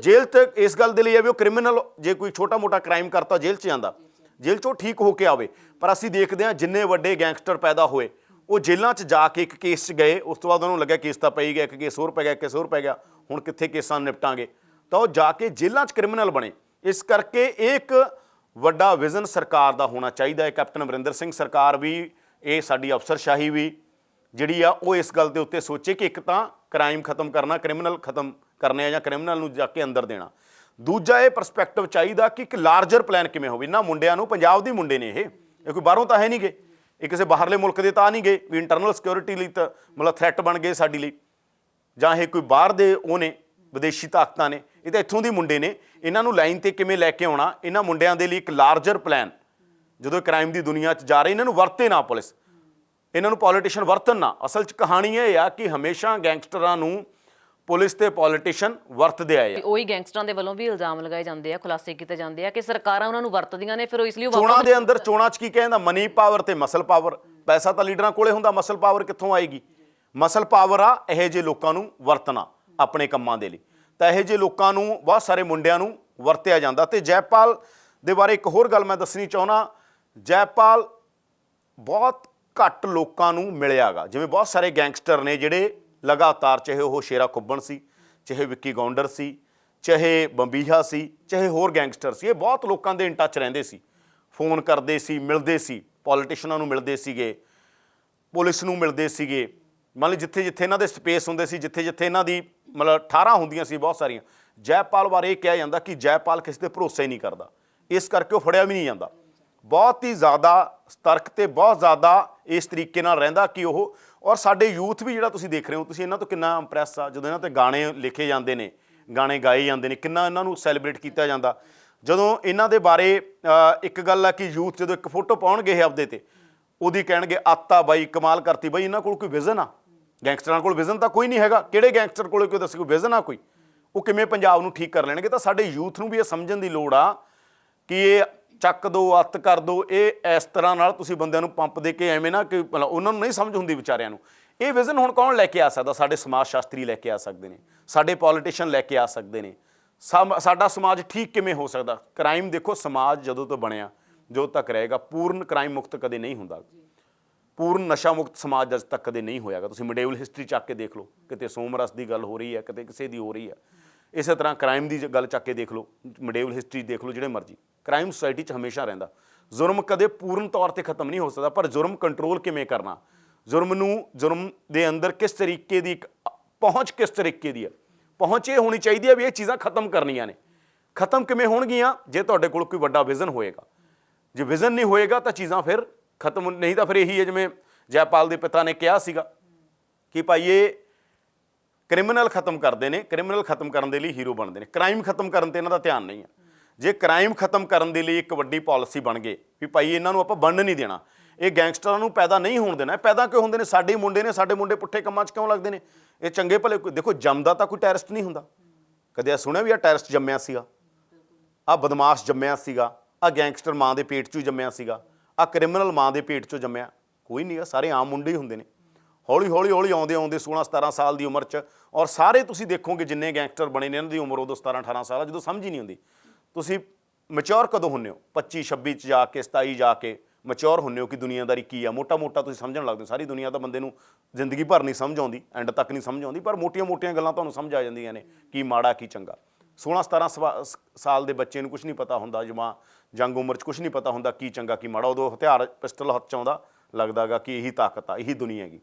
ਜੇਲ੍ਹ ਤੇ ਇਸ ਗੱਲ ਦੇ ਲਈ ਹੈ ਵੀ ਉਹ ਕ੍ਰਿਮੀਨਲ, ਜੇ ਕੋਈ ਛੋਟਾ-ਮੋਟਾ ਕ੍ਰਾਈਮ ਕਰਤਾ, ਜੇਲ੍ਹ 'ਚ ਜਾਂਦਾ। ਜੇਲ੍ਹ 'ਚੋਂ ਠੀਕ ਹੋ ਕੇ ਆਵੇ। ਪਰ ਅਸੀਂ ਦੇਖਦੇ ਹਾਂ, ਜਿੰਨੇ ਵੱਡੇ ਗੈਂਗਸਟਰ ਪੈਦਾ ਹੋਏ, ਉਹ ਜੇਲ੍ਹਾਂ 'ਚ ਜਾ ਕੇ ਇੱਕ ਕੇਸ 'ਚ ਗਏ। ਉਸ ਤੋਂ ਬਾਅਦ ਉਹਨਾਂ ਨੂੰ ਲੱਗਿਆ ਕੇਸ ਤਾਂ ਪਈ ਗਿਆ, ਇੱਕ ਕੇਸ ਹੋਰ ਪੈ ਗਿਆ, ਇੱਕ ਕੇਸ ਹੋਰ ਪੈ ਗਿਆ। ਹੁਣ ਕਿੱਥੇ ਕੇਸਾਂ ਨੂੰ ਨਿਪਟਾਂਗੇ? ਤਾਂ ਉਹ ਜਾ ਕੇ ਜੇਲ੍ਹਾਂ 'ਚ ਕ੍ਰਿਮੀਨਲ ਬਣੇ। ਇਸ ਕਰਕੇ ਇਹ ਇੱਕ ਵੱਡਾ ਵਿਜ਼ਨ ਸਰਕਾਰ ਦਾ ਹੋਣਾ ਚਾਹੀਦਾ ਹੈ। ਕੈਪਟਨ ਅਮਰਿੰਦਰ ਸਿੰਘ ਸਰਕਾਰ ਵੀ, ਇਹ ਸਾਡੀ ਅਫਸਰਸ਼ਾਹੀ ਵੀ, ਜਿਹੜੀ ਆ, ਉਹ ਇਸ ਗੱਲ ਦੇ ਉੱਤੇ ਸੋਚੇ ਕਿ ਇੱਕ ਤਾਂ ਕ੍ਰਾਈਮ ਖਤਮ ਕਰਨਾ, ਕ੍ਰਿਮੀਨਲ ਖਤਮ ਕਰਨੇ ਆ ਜਾਂ ਕ੍ਰਿਮੀਨਲ ਨੂੰ ਜਾ ਕੇ ਅੰਦਰ ਦੇਣਾ। ਦੂਜਾ ਇਹ ਪਰਸਪੈਕਟਿਵ ਚਾਹੀਦਾ ਕਿ ਇੱਕ ਲਾਰਜਰ ਪਲਾਨ ਕਿਵੇਂ ਹੋਵੇ। ਨਾ ਮੁੰਡਿਆਂ ਨੂੰ, ਪੰਜਾਬ ਦੇ ਮੁੰਡੇ ਨੇ ਇਹ। ਇਹ ਕੋਈ ਬਾਹਰੋਂ ਤਾਂ ਹੈ ਨਹੀਂਗੇ ਇਹ ਕਿਸੇ ਬਾਹਰਲੇ ਮੁਲਕ ਦੇ ਤਾਂ ਨਹੀਂ ਗਏ ਵੀ ਇੰਟਰਨਲ ਸਿਕਿਉਰਿਟੀ ਲਈ ਤਾਂ ਮਤਲਬ ਥ੍ਰੈਟ ਬਣ ਗਏ ਸਾਡੀ ਲਈ। ਜਾਂ ਇਹ ਕੋਈ ਬਾਹਰ ਦੇ ਉਹ ਨੇ, ਵਿਦੇਸ਼ੀ ਤਾਕਤਾਂ ਨੇ। ਇਹ ਤਾਂ ਇੱਥੋਂ ਦੇ ਮੁੰਡੇ ਨੇ। ਇਹਨਾਂ ਨੂੰ ਲਾਈਨ ਤੇ ਕਿਵੇਂ ਲੈ ਕੇ ਆਉਣਾ? ਇਹਨਾਂ ਮੁੰਡਿਆਂ ਦੇ ਲਈ ਇੱਕ ਲਾਰਜਰ ਪਲਾਨ ਜਦੋਂ ਕ੍ਰਾਈਮ ਦੀ ਦੁਨੀਆ 'ਚ ਜਾ ਰਹੇ ਇਹਨਾਂ ਨੂੰ ਵਰਤੇ ਨਾ ਪੁਲਿਸ। ਇਹਨਾਂ ਨੂੰ ਪੋਲੀਟੀਸ਼ੀਅਨ ਵਰਤਨ ਨਾ। ਅਸਲ 'ਚ ਕਹਾਣੀ ਇਹ ਆ ਕਿ ਹਮੇਸ਼ਾ ਗੈਂਗਸਟਰਾਂ ਨੂੰ ਪੁਲਿਸ ਤੇ ਪੋਲੀਟੀਸ਼ੀਅਨ ਵਰਤਦੇ ਆਏ ਆ। ਉਹੀ ਗੈਂਗਸਟਰਾਂ ਦੇ ਵੱਲੋਂ ਵੀ ਇਲਜ਼ਾਮ ਲਗਾਏ ਜਾਂਦੇ ਆ ਖੁਲਾਸੇ ਕੀਤੇ ਜਾਂਦੇ ਆ ਕਿ ਸਰਕਾਰਾਂ ਉਹਨਾਂ ਨੂੰ ਵਰਤਦੀਆਂ ਨੇ ਫਿਰ ਉਹ ਇਸ ਲਈ ਚੋਣਾਂ ਦੇ ਅੰਦਰ ਚੋਣਾਂ 'ਚ ਕੀ ਕਹਿੰਦਾ ਮਨੀ ਪਾਵਰ ਤੇ ਮਸਲ ਪਾਵਰ ਪੈਸਾ ਤਾਂ ਲੀਡਰਾਂ ਕੋਲੇ ਹੁੰਦਾ ਮਸਲ ਪਾਵਰ ਕਿੱਥੋਂ ਆਏਗੀ? ਮਸਲ ਪਾਵਰ ਆ ਇਹੋ ਜਿਹੇ ਲੋਕਾਂ ਨੂੰ ਵਰਤਣਾ ਆਪਣੇ ਕੰਮਾਂ ਦੇ ਲਈ। ਤਾਂ ਇਹੋ ਜਿਹੇ ਲੋਕਾਂ ਨੂੰ, ਬਹੁਤ ਸਾਰੇ ਮੁੰਡਿਆਂ ਨੂੰ ਵਰਤਿਆ ਜਾਂਦਾ। ਤੇ ਜੈਪਾਲ ਦੇ ਬਾਰੇ ਇੱਕ ਹੋਰ ਗੱਲ ਮੈਂ ਦੱਸਣੀ ਚਾਹੁੰਦਾ। ਜੈਪਾਲ ਬਹੁਤ ਘੱਟ ਲੋਕਾਂ ਨੂੰ ਮਿਲਿਆਗਾ। ਜਿਵੇਂ ਬਹੁਤ ਸਾਰੇ ਗੈਂਗਸਟਰ ਨੇ ਜਿਹੜੇ ਲਗਾਤਾਰ, ਚਾਹੇ ਉਹ ਸ਼ੇਰਾ ਕੁੱਬਣ ਸੀ, ਚਾਹੇ ਵਿੱਕੀ ਗੌਂਡਰ ਸੀ, ਚਾਹੇ ਬੰਬੀਹਾ ਸੀ, ਚਾਹੇ ਹੋਰ ਗੈਂਗਸਟਰ ਸੀ, ਇਹ ਬਹੁਤ ਲੋਕਾਂ ਦੇ ਇਨ ਟੱਚ ਰਹਿੰਦੇ ਸੀ। ਫੋਨ ਕਰਦੇ ਸੀ, ਮਿਲਦੇ ਸੀ ਪੋਲੀਟੀਸ਼ੀਅਨਾਂ ਨੂੰ ਮਿਲਦੇ ਸੀਗੇ, ਪੁਲਿਸ ਨੂੰ ਮਿਲਦੇ ਸੀਗੇ। ਮੰਨ ਲਓ ਜਿੱਥੇ ਜਿੱਥੇ ਇਹਨਾਂ ਦੇ ਸਪੇਸ ਹੁੰਦੇ ਸੀ ਜਿੱਥੇ ਜਿੱਥੇ ਇਹਨਾਂ ਦੀ ਮਤਲਬ 18 ਹੁੰਦੀਆਂ ਸੀ ਬਹੁਤ ਸਾਰੀਆਂ। ਜੈਪਾਲ ਬਾਰੇ ਇਹ ਕਿਹਾ ਜਾਂਦਾ ਕਿ ਜੈਪਾਲ ਕਿਸੇ ਤੇ ਭਰੋਸਾ ਹੀ ਨਹੀਂ ਕਰਦਾ। ਇਸ ਕਰਕੇ ਉਹ ਫੜਿਆ ਵੀ ਨਹੀਂ ਜਾਂਦਾ। ਬਹੁਤ ਹੀ ਜ਼ਿਆਦਾ ਸਤਰਕ ਤੇ ਬਹੁਤ ਜ਼ਿਆਦਾ ਇਸ ਤਰੀਕੇ ਨਾਲ ਰਹਿੰਦਾ ਕਿ ਉਹ ਔਰ ਸਾਡੇ ਯੂਥ ਵੀ ਜਿਹੜਾ ਤੁਸੀਂ ਦੇਖ ਰਹੇ ਹੋ, ਤੁਸੀਂ ਇਹਨਾਂ ਤੋਂ ਕਿੰਨਾ ਇੰਪ੍ਰੈਸ ਆ, ਜਦੋਂ ਇਹਨਾਂ ਤੇ ਗਾਣੇ ਲਿਖੇ ਜਾਂਦੇ ਨੇ, ਗਾਣੇ ਗਾਏ ਜਾਂਦੇ ਨੇ, ਕਿੰਨਾ ਇਹਨਾਂ ਨੂੰ ਸੈਲੀਬ੍ਰੇਟ ਕੀਤਾ ਜਾਂਦਾ। ਜਦੋਂ ਇਹਨਾਂ ਦੇ ਬਾਰੇ ਇੱਕ ਗੱਲ ਆ ਕਿ ਯੂਥ ਜਦੋਂ ਇੱਕ ਫੋਟੋ ਪਾਉਣਗੇ ਇਹ ਆਪਦੇ ਤੇ, ਉਹਦੀ ਕਹਿਣਗੇ, ਆਤਾ ਬਾਈ, ਕਮਾਲ ਕਰਤੀ ਬਾਈ, ਇਹਨਾਂ ਕੋਲ ਕੋਈ ਵਿਜ਼ਨ ਆ? ਗੈਂਗਸਟਰਾਂ ਕੋਲ ਵਿਜ਼ਨ ਤਾਂ ਕੋਈ ਨਹੀਂ ਹੈਗਾ। ਕਿਹੜੇ ਗੈਂਗਸਟਰ ਕੋਲ ਕੋਈ ਦੱਸੇ ਕੋਈ ਵਿਜ਼ਨ ਆ ਕੋਈ? ਉਹ ਕਿਵੇਂ ਪੰਜਾਬ ਨੂੰ ਠੀਕ ਕਰ ਲੈਣਗੇ? ਤਾਂ ਸਾਡੇ ਯੂਥ ਨੂੰ ਵੀ ਇਹ ਸਮਝਣ ਦੀ ਲੋੜ ਆ ਕਿ ਇਹ ਚੱਕ ਦੋ, ਅੱਤ ਕਰ ਦੋ, ਇਹ ਇਸ ਤਰ੍ਹਾਂ ਨਾਲ ਤੁਸੀਂ ਬੰਦਿਆਂ ਨੂੰ ਪੰਪ ਦੇ ਕੇ ਐਵੇਂ ਨਾ ਕਿ ਮਤਲਬ ਉਹਨਾਂ ਨੂੰ ਨਹੀਂ ਸਮਝ ਹੁੰਦੀ ਵਿਚਾਰਿਆਂ ਨੂੰ। ਇਹ ਵਿਜ਼ਨ ਹੁਣ ਕੌਣ ਲੈ ਕੇ ਆ ਸਕਦਾ? ਸਾਡੇ ਸਮਾਜ ਸ਼ਾਸਤਰੀ ਲੈ ਕੇ ਆ ਸਕਦੇ ਨੇ। ਸਾਡੇ ਪੋਲੀਟੀਸ਼ੀਅਨ ਲੈ ਕੇ ਆ ਸਕਦੇ ਨੇ। ਸਮ- ਸਾਡਾ ਸਮਾਜ ਠੀਕ ਕਿਵੇਂ ਹੋ ਸਕਦਾ? ਕ੍ਰਾਈਮ ਦੇਖੋ, ਸਮਾਜ ਜਦੋਂ ਤੋਂ ਬਣਿਆ, ਜਦੋਂ ਤੱਕ ਰਹੇਗਾ, ਪੂਰਨ ਕ੍ਰਾਈਮ ਮੁਕਤ ਕਦੇ ਨਹੀਂ ਹੁੰਦਾ। ਪੂਰਨ ਨਸ਼ਾ ਮੁਕਤ ਸਮਾਜ ਅੱਜ ਤੱਕ ਕਦੇ ਨਹੀਂ ਹੋਇਆਗਾ। ਤੁਸੀਂ ਮਿਡੇਵਲ ਹਿਸਟਰੀ ਚੱਕ ਕੇ ਦੇਖ ਲਓ। ਕਿਤੇ ਸੋਮਰਸ ਦੀ ਗੱਲ ਹੋ ਰਹੀ ਹੈ, ਕਿਤੇ ਕਿਸੇ ਦੀ ਹੋ ਰਹੀ ਹੈ। ਇਸੇ ਤਰ੍ਹਾਂ ਕ੍ਰਾਈਮ ਦੀ ਜ- ਗੱਲ ਚੱਕ ਕੇ ਦੇਖ ਲਓ। ਮਿਡੇਵਲ ਹਿਸਟਰੀ ਦੇਖ ਲਓ, ਜਿਹੜੇ ਮਰਜ਼ੀ। ਕ੍ਰਾਈਮ ਸੁਸਾਇਟੀ 'ਚ ਹਮੇਸ਼ਾ ਰਹਿੰਦਾ। ਜ਼ੁਰਮ ਕਦੇ ਪੂਰਨ ਤੌਰ ਤੇ ਖਤਮ ਨਹੀਂ ਹੋ ਸਕਦਾ, ਪਰ ਜ਼ੁਰਮ ਕੰਟਰੋਲ ਕਿਵੇਂ ਕਰਨਾ? ਜ਼ੁਰਮ ਨੂੰ, ਜ਼ੁਰਮ ਦੇ ਅੰਦਰ ਕਿਸ ਤਰੀਕੇ ਦੀ ਇੱਕ ਪਹੁੰਚ ਕਿਸ ਤਰੀਕੇ ਦੀ ਹੈ? ਪਹੁੰਚ ਇਹ ਹੋਣੀ ਚਾਹੀਦੀ ਹੈ ਵੀ ਇਹ ਚੀਜ਼ਾਂ ਖਤਮ ਕਰਨੀਆਂ ਨੇ। ਖਤਮ ਕਿਵੇਂ ਹੋਣਗੀਆਂ? ਜੇ ਤੁਹਾਡੇ ਕੋਲ ਕੋਈ ਵੱਡਾ ਵਿਜ਼ਨ ਹੋਏਗਾ। ਜੇ ਵਿਜ਼ਨ ਨਹੀਂ ਹੋਏਗਾ ਤਾਂ ਚੀਜ਼ਾਂ ਫਿਰ ਖਤਮ ਨਹੀਂ ਤਾਂ ਫਿਰ ਇਹੀ ਹੈ ਜਿਵੇਂ ਜੈਪਾਲ ਦੇ ਪਿਤਾ ਨੇ ਕਿਹਾ ਸੀਗਾ ਕਿ ਭਾਈ ਇਹ ਕ੍ਰਿਮੀਨਲ ਖਤਮ ਕਰਦੇ ਨੇ, ਕ੍ਰਿਮੀਨਲ ਖਤਮ ਕਰਨ ਦੇ ਲਈ ਹੀਰੋ ਬਣਦੇ ਨੇ। ਕ੍ਰਾਈਮ ਖਤਮ ਕਰਨ ਤੇ ਇਹਨਾਂ ਦਾ ਧਿਆਨ ਨਹੀਂ ਹੈ। ਜੇ ਕ੍ਰਾਈਮ ਖਤਮ ਕਰਨ ਦੇ ਲਈ ਇੱਕ ਵੱਡੀ ਪਾਲਿਸੀ ਬਣ ਗਏ ਵੀ ਭਾਈ ਇਹਨਾਂ ਨੂੰ ਆਪਾਂ ਬਣਨ ਨਹੀਂ ਦੇਣਾ, ਇਹ ਗੈਂਗਸਟਰਾਂ ਨੂੰ ਪੈਦਾ ਨਹੀਂ ਹੋਣ ਦੇਣਾ ਪੈਦਾ ਕਿਉਂ ਹੁੰਦੇ ਨੇ? ਸਾਡੇ ਹੀ ਮੁੰਡੇ ਨੇ ਸਾਡੇ ਮੁੰਡੇ ਪੁੱਠੇ ਕੰਮਾਂ 'ਚ ਕਿਉਂ ਲੱਗਦੇ ਨੇ? ਇਹ ਚੰਗੇ ਭਲੇ ਦੇਖੋ ਜੰਮਦਾ ਤਾਂ ਕੋਈ ਟੈਰਰਿਸਟ ਨਹੀਂ ਹੁੰਦਾ। ਕਦੇ ਆ ਸੁਣਿਆ ਵੀ ਆ ਟੈਰਰਿਸਟ ਜੰਮਿਆ ਸੀਗਾ? ਆ ਬਦਮਾਸ਼ ਜੰਮਿਆ ਸੀਗਾ? ਆ ਗੈਂਗਸਟਰ ਮਾਂ ਦੇ ਪੇਟ 'ਚੋਂ ਹੀ ਜੰਮਿਆ ਸੀਗਾ? ਆ ਕ੍ਰਿਮੀਨਲ ਮਾਂ ਦੇ ਪੇਟ 'ਚੋਂ ਜੰਮਿਆ। ਕੋਈ ਨਹੀਂ ਆ ਸਾਰੇ ਆਮ ਮੁੰਡੇ ਹੀ ਹੁੰਦੇ ਨੇ। ਹੌਲੀ ਹੌਲੀ ਹੌਲੀ ਆਉਂਦੇ ਆਉਂਦੇ 16 17 ਸਾਲ ਦੀ ਉਮਰ 'ਚ, ਔਰ ਸਾਰੇ ਤੁਸੀਂ ਦੇਖੋਗੇ ਜਿੰਨੇ ਗੈਂਗਸਟਰ ਬਣੇ ਨੇ, ਇਹਨਾਂ ਦੀ ਉਮਰ ਉਦੋਂ 17 18 ਸਾਲ ਆ, ਜਦੋਂ ਸਮਝ ਹੀ ਨਹੀਂ ਆਉਂਦੀ। ਤੁਸੀਂ ਮੈਚੁਰ ਕਦੋਂ ਹੁੰਨੇ ਹੋ? 25 26 ਚ ਜਾ ਕੇ 27 ਜਾ ਕੇ ਮੈਚੁਰ ਹੁੰਨੇ ਹੋ ਕਿ ਦੁਨੀਆਦਾਰੀ ਕੀ ਆ? ਮੋਟਾ ਮੋਟਾ ਤੁਸੀਂ ਸਮਝਣ ਲੱਗਦੇ ਹੋ। ਸਾਰੀ ਦੁਨੀਆ ਤਾਂ ਬੰਦੇ ਨੂੰ ਜ਼ਿੰਦਗੀ ਭਰ ਨਹੀਂ ਸਮਝ ਆਉਂਦੀ ਐਂਡ ਤੱਕ ਨਹੀਂ ਸਮਝ ਆਉਂਦੀ, ਪਰ ਮੋਟੀਆਂ ਮੋਟੀਆਂ ਗੱਲਾਂ ਤੁਹਾਨੂੰ ਸਮਝ ਆ ਜਾਂਦੀਆਂ ਨੇ, ਕੀ ਮਾੜਾ, ਕੀ ਚੰਗਾ। 16 17 ਸਵਾ- ਸਾਲ ਦੇ ਬੱਚੇ ਨੂੰ ਕੁਝ ਨਹੀਂ ਪਤਾ ਹੁੰਦਾ ਜਮਾ ਜੰਗ ਉਮਰ 'ਚ ਕੁਝ ਨਹੀਂ ਪਤਾ ਹੁੰਦਾ ਕੀ ਚੰਗਾ ਕੀ ਮਾੜਾ, ਉਦੋਂ ਹਥਿਆਰ, ਪਿਸਟਲ ਹੱਥ 'ਚ ਆਉਂਦਾ ਲੱਗਦਾਗਾ ਕਿ ਇਹੀ ਤਾਕਤ ਆ, ਇਹੀ ਦੁਨੀਆ ਹੈਗੀ।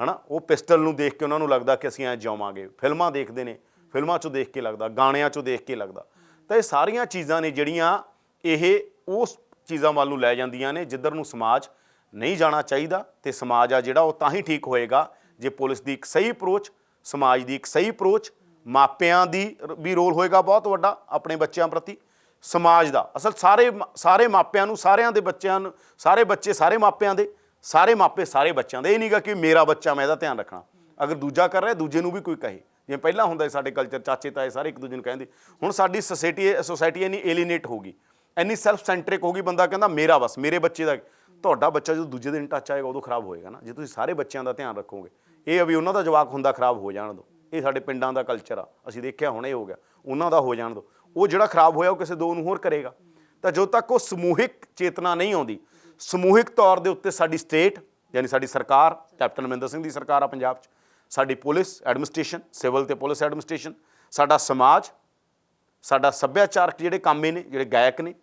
ਹਨਾ? ਉਹ ਪਿਸਟਲ ਨੂੰ ਦੇਖ ਕੇ ਉਹਨਾਂ ਨੂੰ ਲੱਗਦਾ ਕਿ ਅਸੀਂ ਐ ਜਾਵਾਂਗੇ ਫਿਲਮਾਂ ਦੇਖਦੇ ਨੇ, ਫਿਲਮਾਂ 'ਚੋਂ ਦੇਖ ਕੇ ਲੱਗਦਾ, ਗਾਣਿਆਂ 'ਚੋਂ ਦੇਖ ਕੇ ਲੱਗਦਾ। ਤਾਂ ਇਹ ਸਾਰੀਆਂ ਚੀਜ਼ਾਂ ਨੇ ਜਿਹੜੀਆਂ ਇਹ ਉਸ ਚੀਜ਼ਾਂ ਵੱਲ ਨੂੰ ਲੈ ਜਾਂਦੀਆਂ ਨੇ, ਜਿੱਧਰ ਨੂੰ ਸਮਾਜ ਨਹੀਂ ਜਾਣਾ ਚਾਹੀਦਾ ਤੇ ਸਮਾਜ ਆ ਜਿਹੜਾ ਉਹ ਤਾਂ ਹੀ ਠੀਕ ਹੋਏਗਾ ਜੇ ਪੁਲਿਸ ਦੀ ਇੱਕ ਸਹੀ ਅਪਰੋਚ ਸਮਾਜ ਦੀ ਇੱਕ ਸਹੀ ਅਪਰੋਚ ਮਾਪਿਆਂ ਦੀ ਵੀ ਰੋਲ ਹੋਏਗਾ ਬਹੁਤ ਵੱਡਾ, ਆਪਣੇ ਬੱਚਿਆਂ ਪ੍ਰਤੀ। ਸਮਾਜ ਦਾ। ਅਸਲ ਸਾਰੇ ਮ- ਸਾਰੇ ਮਾਪਿਆਂ ਨੂੰ, ਸਾਰਿਆਂ ਦੇ ਬੱਚਿਆਂ ਨੂੰ, ਸਾਰੇ ਬੱਚੇ ਸਾਰੇ ਮਾਪਿਆਂ ਦੇ, ਸਾਰੇ ਮਾਪੇ ਸਾਰੇ ਬੱਚਿਆਂ ਦੇ। ਇਹ ਨਹੀਂਗਾ ਕਿ ਮੇਰਾ ਬੱਚਾ ਮੈਂ ਇਹਦਾ ਧਿਆਨ ਰੱਖਣਾ। ਅਗਰ ਦੂਜਾ ਕਰ ਰਿਹਾ, ਦੂਜੇ ਨੂੰ ਵੀ ਕੋਈ ਕਹੇ। ਜਿਵੇਂ ਪਹਿਲਾਂ ਹੁੰਦਾ ਸੀ ਸਾਡੇ ਕਲਚਰ ਚਾਚੇ, ਤਾਏ ਸਾਰੇ ਇੱਕ ਦੂਜੇ ਨੂੰ ਕਹਿੰਦੇ। ਹੁਣ ਸਾਡੀ ਸੋਸਾਇਟੀ ਸੋਸਾਇਟੀ ਇੰਨੀ ਏਲੀਨੇਟ ਹੋ ਗਈ। ਇੰਨੀ ਸੈਲਫ ਸੈਂਟਰਿਕ ਹੋ ਗਈ, ਬੰਦਾ ਕਹਿੰਦਾ ਮੇਰਾ ਬਸ, ਮੇਰੇ ਬੱਚੇ ਦਾ। ਤੁਹਾਡਾ ਬੱਚਾ ਜਦੋਂ ਦੂਜੇ ਦਿਨ ਟੱਚ ਆਏਗਾ, ਉਦੋਂ ਖਰਾਬ ਹੋਏਗਾ ਨਾ। ਜੇ ਤੁਸੀਂ ਸਾਰੇ ਬੱਚਿਆਂ ਦਾ ਧਿਆਨ ਰੱਖੋਗੇ, ਇਹ ਆ ਵੀ ਉਹਨਾਂ ਦਾ ਜਵਾਕ ਹੁੰਦਾ ਖਰਾਬ ਹੋ ਜਾਣ ਦੋ। ਇਹ ਸਾਡੇ ਪਿੰਡਾਂ ਦਾ ਕਲਚਰ ਆ। ਅਸੀਂ ਦੇਖਿਆ ਹੁਣ, ਇਹ ਹੋ ਗਿਆ। ਉਹਨਾਂ ਦਾ ਹੋ ਜਾਣ ਦੋ। ਉਹ ਜਿਹੜਾ ਖਰਾਬ ਹੋਇਆ ਉਹ ਕਿਸੇ ਦੋ ਨੂੰ ਹੋਰ ਕਰੇਗਾ। ਤਾਂ ਜਦੋਂ ਤੱਕ ਉਹ ਸਮੂਹਿਕ ਚੇਤਨਾ ਨਹੀਂ ਆਉਂਦੀ, ਸਮੂਹਿਕ ਤੌਰ ਦੇ ਉੱਤੇ ਸਾਡੀ ਸਟੇਟ, ਯਾਨੀ ਸਾਡੀ ਸਰਕਾਰ, ਕੈਪਟਨ ਅਮਰਿੰਦਰ ਸਿੰਘ ਦੀ ਸਰਕਾਰ ਆ ਪੰਜਾਬ 'ਚ, ਸਾਡੀ ਪੁਲਿਸ, ਐਡਮਿਨਿਸਟ੍ਰੇਸ਼ਨ, ਸਿਵਲ ਤੇ ਪੁਲਿਸ ਐਡਮਿਨਿਸਟ੍ਰੇਸ਼ਨ, ਸਾਡਾ ਸਮਾਜ, ਸਾਡਾ ਸੱਭਿਆਚਾਰਕ ਜਿਹੜੇ ਕਾਮੇ ਨੇ, ਜਿਹੜੇ ਗਾਇਕ ਨੇ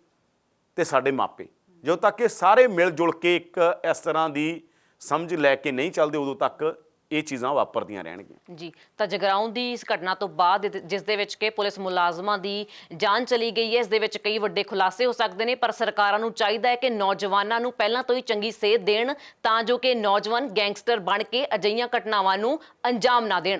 ਤੇ ਸਾਡੇ ਮਾਪੇ। ਜਦੋਂ ਤੱਕ ਇਹ ਸਾਰੇ ਮਿਲ ਜੁਲ ਕੇ ਇੱਕ ਇਸ ਤਰ੍ਹਾਂ ਦੀ ਸਮਝ ਲੈ ਕੇ ਨਹੀਂ ਚੱਲਦੇ, ਉਦੋਂ ਤੱਕ ਇਹ ਚੀਜ਼ਾਂ ਵਾਪਰਦੀਆਂ ਰਹਿਣਗੀਆਂ। ਜੀ, ਤਾਂ ਜਗਰਾਉਂ ਦੀ ਇਸ ਘਟਨਾ ਤੋਂ ਬਾਅਦ ਇਹਦੇ- ਜਿਸ ਦੇ ਵਿੱਚ ਕਿ ਪੁਲਿਸ ਮੁਲਾਜ਼ਮਾਂ ਦੀ ਜਾਨ ਚਲੀ ਗਈ ਹੈ, ਇਸ ਦੇ ਵਿੱਚ ਕਈ ਵੱਡੇ ਖੁਲਾਸੇ ਹੋ ਸਕਦੇ ਨੇ, ਪਰ ਸਰਕਾਰਾਂ ਨੂੰ ਚਾਹੀਦਾ ਹੈ ਕਿ ਨੌਜਵਾਨਾਂ ਨੂੰ ਪਹਿਲਾਂ ਤੋਂ ਹੀ ਚੰਗੀ ਸੇਧ ਦੇਣ, ਤਾਂ ਜੋ ਕਿ ਨੌਜਵਾਨ ਗੈਂਗਸਟਰ ਬਣ ਕੇ ਅਜਿਹੀਆਂ ਘਟਨਾਵਾਂ ਨੂੰ ਅੰਜਾਮ ਨਾ ਦੇਣ।